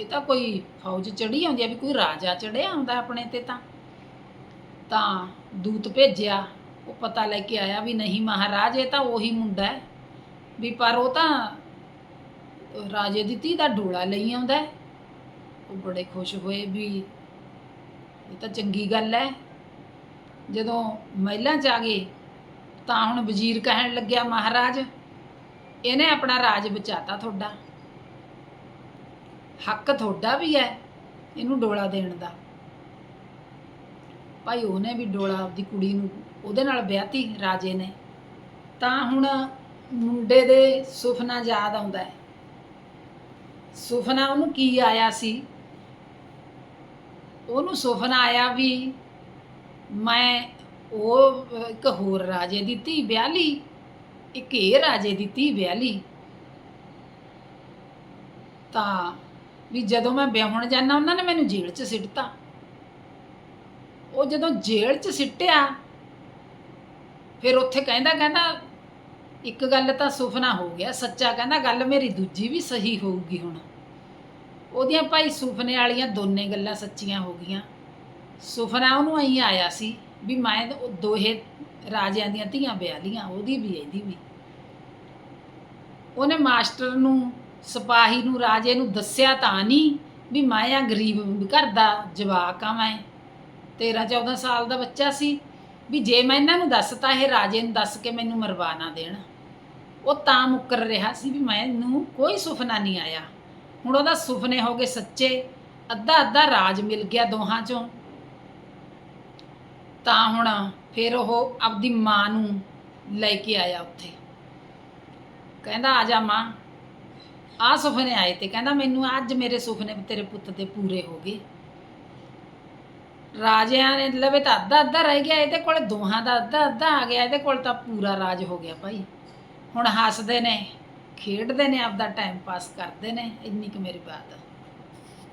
ਇਹ ਤਾਂ ਕੋਈ ਫੌਜ ਚੜੀ ਆਉਂਦੀ ਆ, ਵੀ ਕੋਈ ਰਾਜਾ ਚੜਿਆ ਆਉਂਦਾ ਆਪਣੇ ਤੇ ਤਾਂ। ਤਾਂ ਦੂਤ ਭੇਜਿਆ, ਉਹ ਪਤਾ ਲੈ ਕੇ ਆਇਆ ਵੀ ਨਹੀਂ ਮਹਾਰਾਜ, ਇਹ ਤਾਂ ਉਹੀ ਮੁੰਡਾ ਹੈ। ਵੀ ਪਰ ਉਹ ਤਾਂ ਰਾਜੇ ਦੀ ਧੀ ਦਾ ਡੋਲਾ ਲਈ ਆਉਂਦਾ ਉਹ ਬੜੇ ਖੁਸ਼ ਹੋਏ ਵੀ ਇਹ ਤਾਂ ਚੰਗੀ ਗੱਲ ਹੈ। ਜਦੋਂ ਮਹਿਲਾਂ ਚ ਆ ਗਏ ਤਾਂ ਹੁਣ ਵਜ਼ੀਰ ਕਹਿਣ ਲੱਗਿਆ, ਮਹਾਰਾਜ, ਇਹਨੇ ਆਪਣਾ ਰਾਜ ਬਚਾਤਾ ਤੁਹਾਡਾ। ਹੱਕ ਤੁਹਾਡਾ ਵੀ ਹੈ ਇਹਨੂੰ ਡੋਲਾ ਦੇਣ ਦਾ। ਭਾਈ ਉਹਨੇ ਵੀ ਡੋਲਾ ਆਪਦੀ ਕੁੜੀ ਨੂੰ, ਉਹਦੇ ਨਾਲ ਵਿਆਹਤੀ ਰਾਜੇ ਨੇ। ਤਾਂ ਹੁਣ ਮੁੰਡੇ ਦੇ ਸੁਪਨਾ ਯਾਦ ਆਉਂਦਾ ਹੈ। ਸੁਪਨਾ ਉਹਨੂੰ ਕੀ ਆਇਆ ਸੀ? ਉਹਨੂੰ ਸੁਪਨਾ ਆਇਆ ਵੀ ਮੈਂ ਉਹ ਇੱਕ ਹੋਰ ਰਾਜੇ ਦੀ ਧੀ ਵਿਆਹ ਲਈ ਇੱਕ ਇਹ ਰਾਜੇ ਦੀ ਧੀ ਵਿਆਹ ਲਈ ਤਾਂ ਵੀ ਜਦੋਂ ਮੈਂ ਵਿਆਹਣ ਜਾਣਾ ਉਹਨਾਂ ਨੇ ਮੈਨੂੰ ਜੇਲ੍ਹ 'ਚ ਸਿੱਟਤਾ। ਉਹ ਜਦੋਂ ਜੇਲ੍ਹ 'ਚ ਸਿੱਟਿਆ, ਫਿਰ ਉੱਥੇ ਕਹਿੰਦਾ ਕਹਿੰਦਾ, ਇੱਕ ਗੱਲ ਤਾਂ ਸੁਪਨਾ ਹੋ ਗਿਆ, ਸੱਚਾ ਕਹਿੰਦਾ, ਗੱਲ ਮੇਰੀ ਦੂਜੀ ਵੀ ਸਹੀ ਹੋਊਗੀ ਹੁਣ। ਉਹਦੀਆਂ ਭਾਈ ਸੁਪਨੇ ਵਾਲੀਆਂ ਦੋਨੇ ਗੱਲਾਂ ਸੱਚੀਆਂ ਹੋ ਗਈਆਂ। ਸੁਪਨਾ ਉਹਨੂੰ ਐਂ ਆਇਆ ਸੀ ਵੀ ਮੈਂ ਉਹ ਦੋਹੇ ਰਾਜਿਆਂ ਦੀਆਂ ਧੀਆਂ ਵਿਆਹ ਲੀਆਂ ਉਹਦੀ ਵੀ, ਇਹਦੀ ਵੀ। ਉਹਨੇ ਮਾਸਟਰ ਨੂੰ, ਸਿਪਾਹੀ ਨੂੰ, ਰਾਜੇ ਨੂੰ ਦੱਸਿਆ ਤਾਂ ਨਹੀਂ ਵੀ ਮੈਂ ਆ ਗਰੀਬ ਘਰ ਦਾ ਜਵਾਕ ਆ ਮੈਂ। 13 14 ਸਾਲ ਦਾ ਬੱਚਾ ਸੀ। ਵੀ ਜੇ ਮੈਂ ਇਹਨਾਂ ਨੂੰ ਦੱਸਤਾ ਇਹ ਰਾਜੇ ਨੂੰ ਦੱਸ ਕੇ ਮੈਨੂੰ ਮਰਵਾ ਨਾ ਦੇਣ। ਉਹ ਤਾਂ ਮੁੱਕਰ ਰਿਹਾ ਸੀ ਵੀ ਮੈਨੂੰ ਕੋਈ ਸੁਪਨਾ ਨਹੀਂ ਆਇਆ। ਹੁਣ ਉਹਦਾ ਸੁਪਨੇ ਹੋ ਗਏ ਸੱਚੇ। ਅੱਧਾ ਅੱਧਾ ਰਾਜ ਮਿਲ ਗਿਆ ਦੋਹਾਂ ਚੋਂ। ਤਾਂ ਹੁਣ ਫਿਰ ਉਹ ਆਪਦੀ ਮਾਂ ਨੂੰ ਲੈ ਕੇ ਆਇਆ ਉੱਥੇ। ਕਹਿੰਦਾ, ਆ ਜਾ ਮਾਂ। ਆ ਸੁਪਨੇ ਆਏ ਤੇ ਕਹਿੰਦਾ, ਮੈਨੂੰ ਅੱਜ ਮੇਰੇ ਸੁਪਨੇ ਤੇਰੇ ਪੁੱਤ ਦੇ ਪੂਰੇ ਹੋ ਗਏ। ਰਾਜਿਆਂ ਨੇ ਲਵੇ ਤਾਂ ਅੱਧਾ ਅੱਧਾ ਰਹਿ ਗਿਆ, ਇਹਦੇ ਕੋਲ ਦੋਹਾਂ ਦਾ ਅੱਧਾ ਅੱਧਾ ਆ ਗਿਆ, ਇਹਦੇ ਕੋਲ ਤਾਂ ਪੂਰਾ ਰਾਜ ਹੋ ਗਿਆ ਭਾਈ। ਹੁਣ ਹੱਸਦੇ ਨੇ, ਖੇਡਦੇ ਨੇ, ਆਪਦਾ ਟਾਈਮ ਪਾਸ ਕਰਦੇ ਨੇ, ਇੰਨੀ ਕੁ ਮੇਰੀ ਬਾਤ ਆ।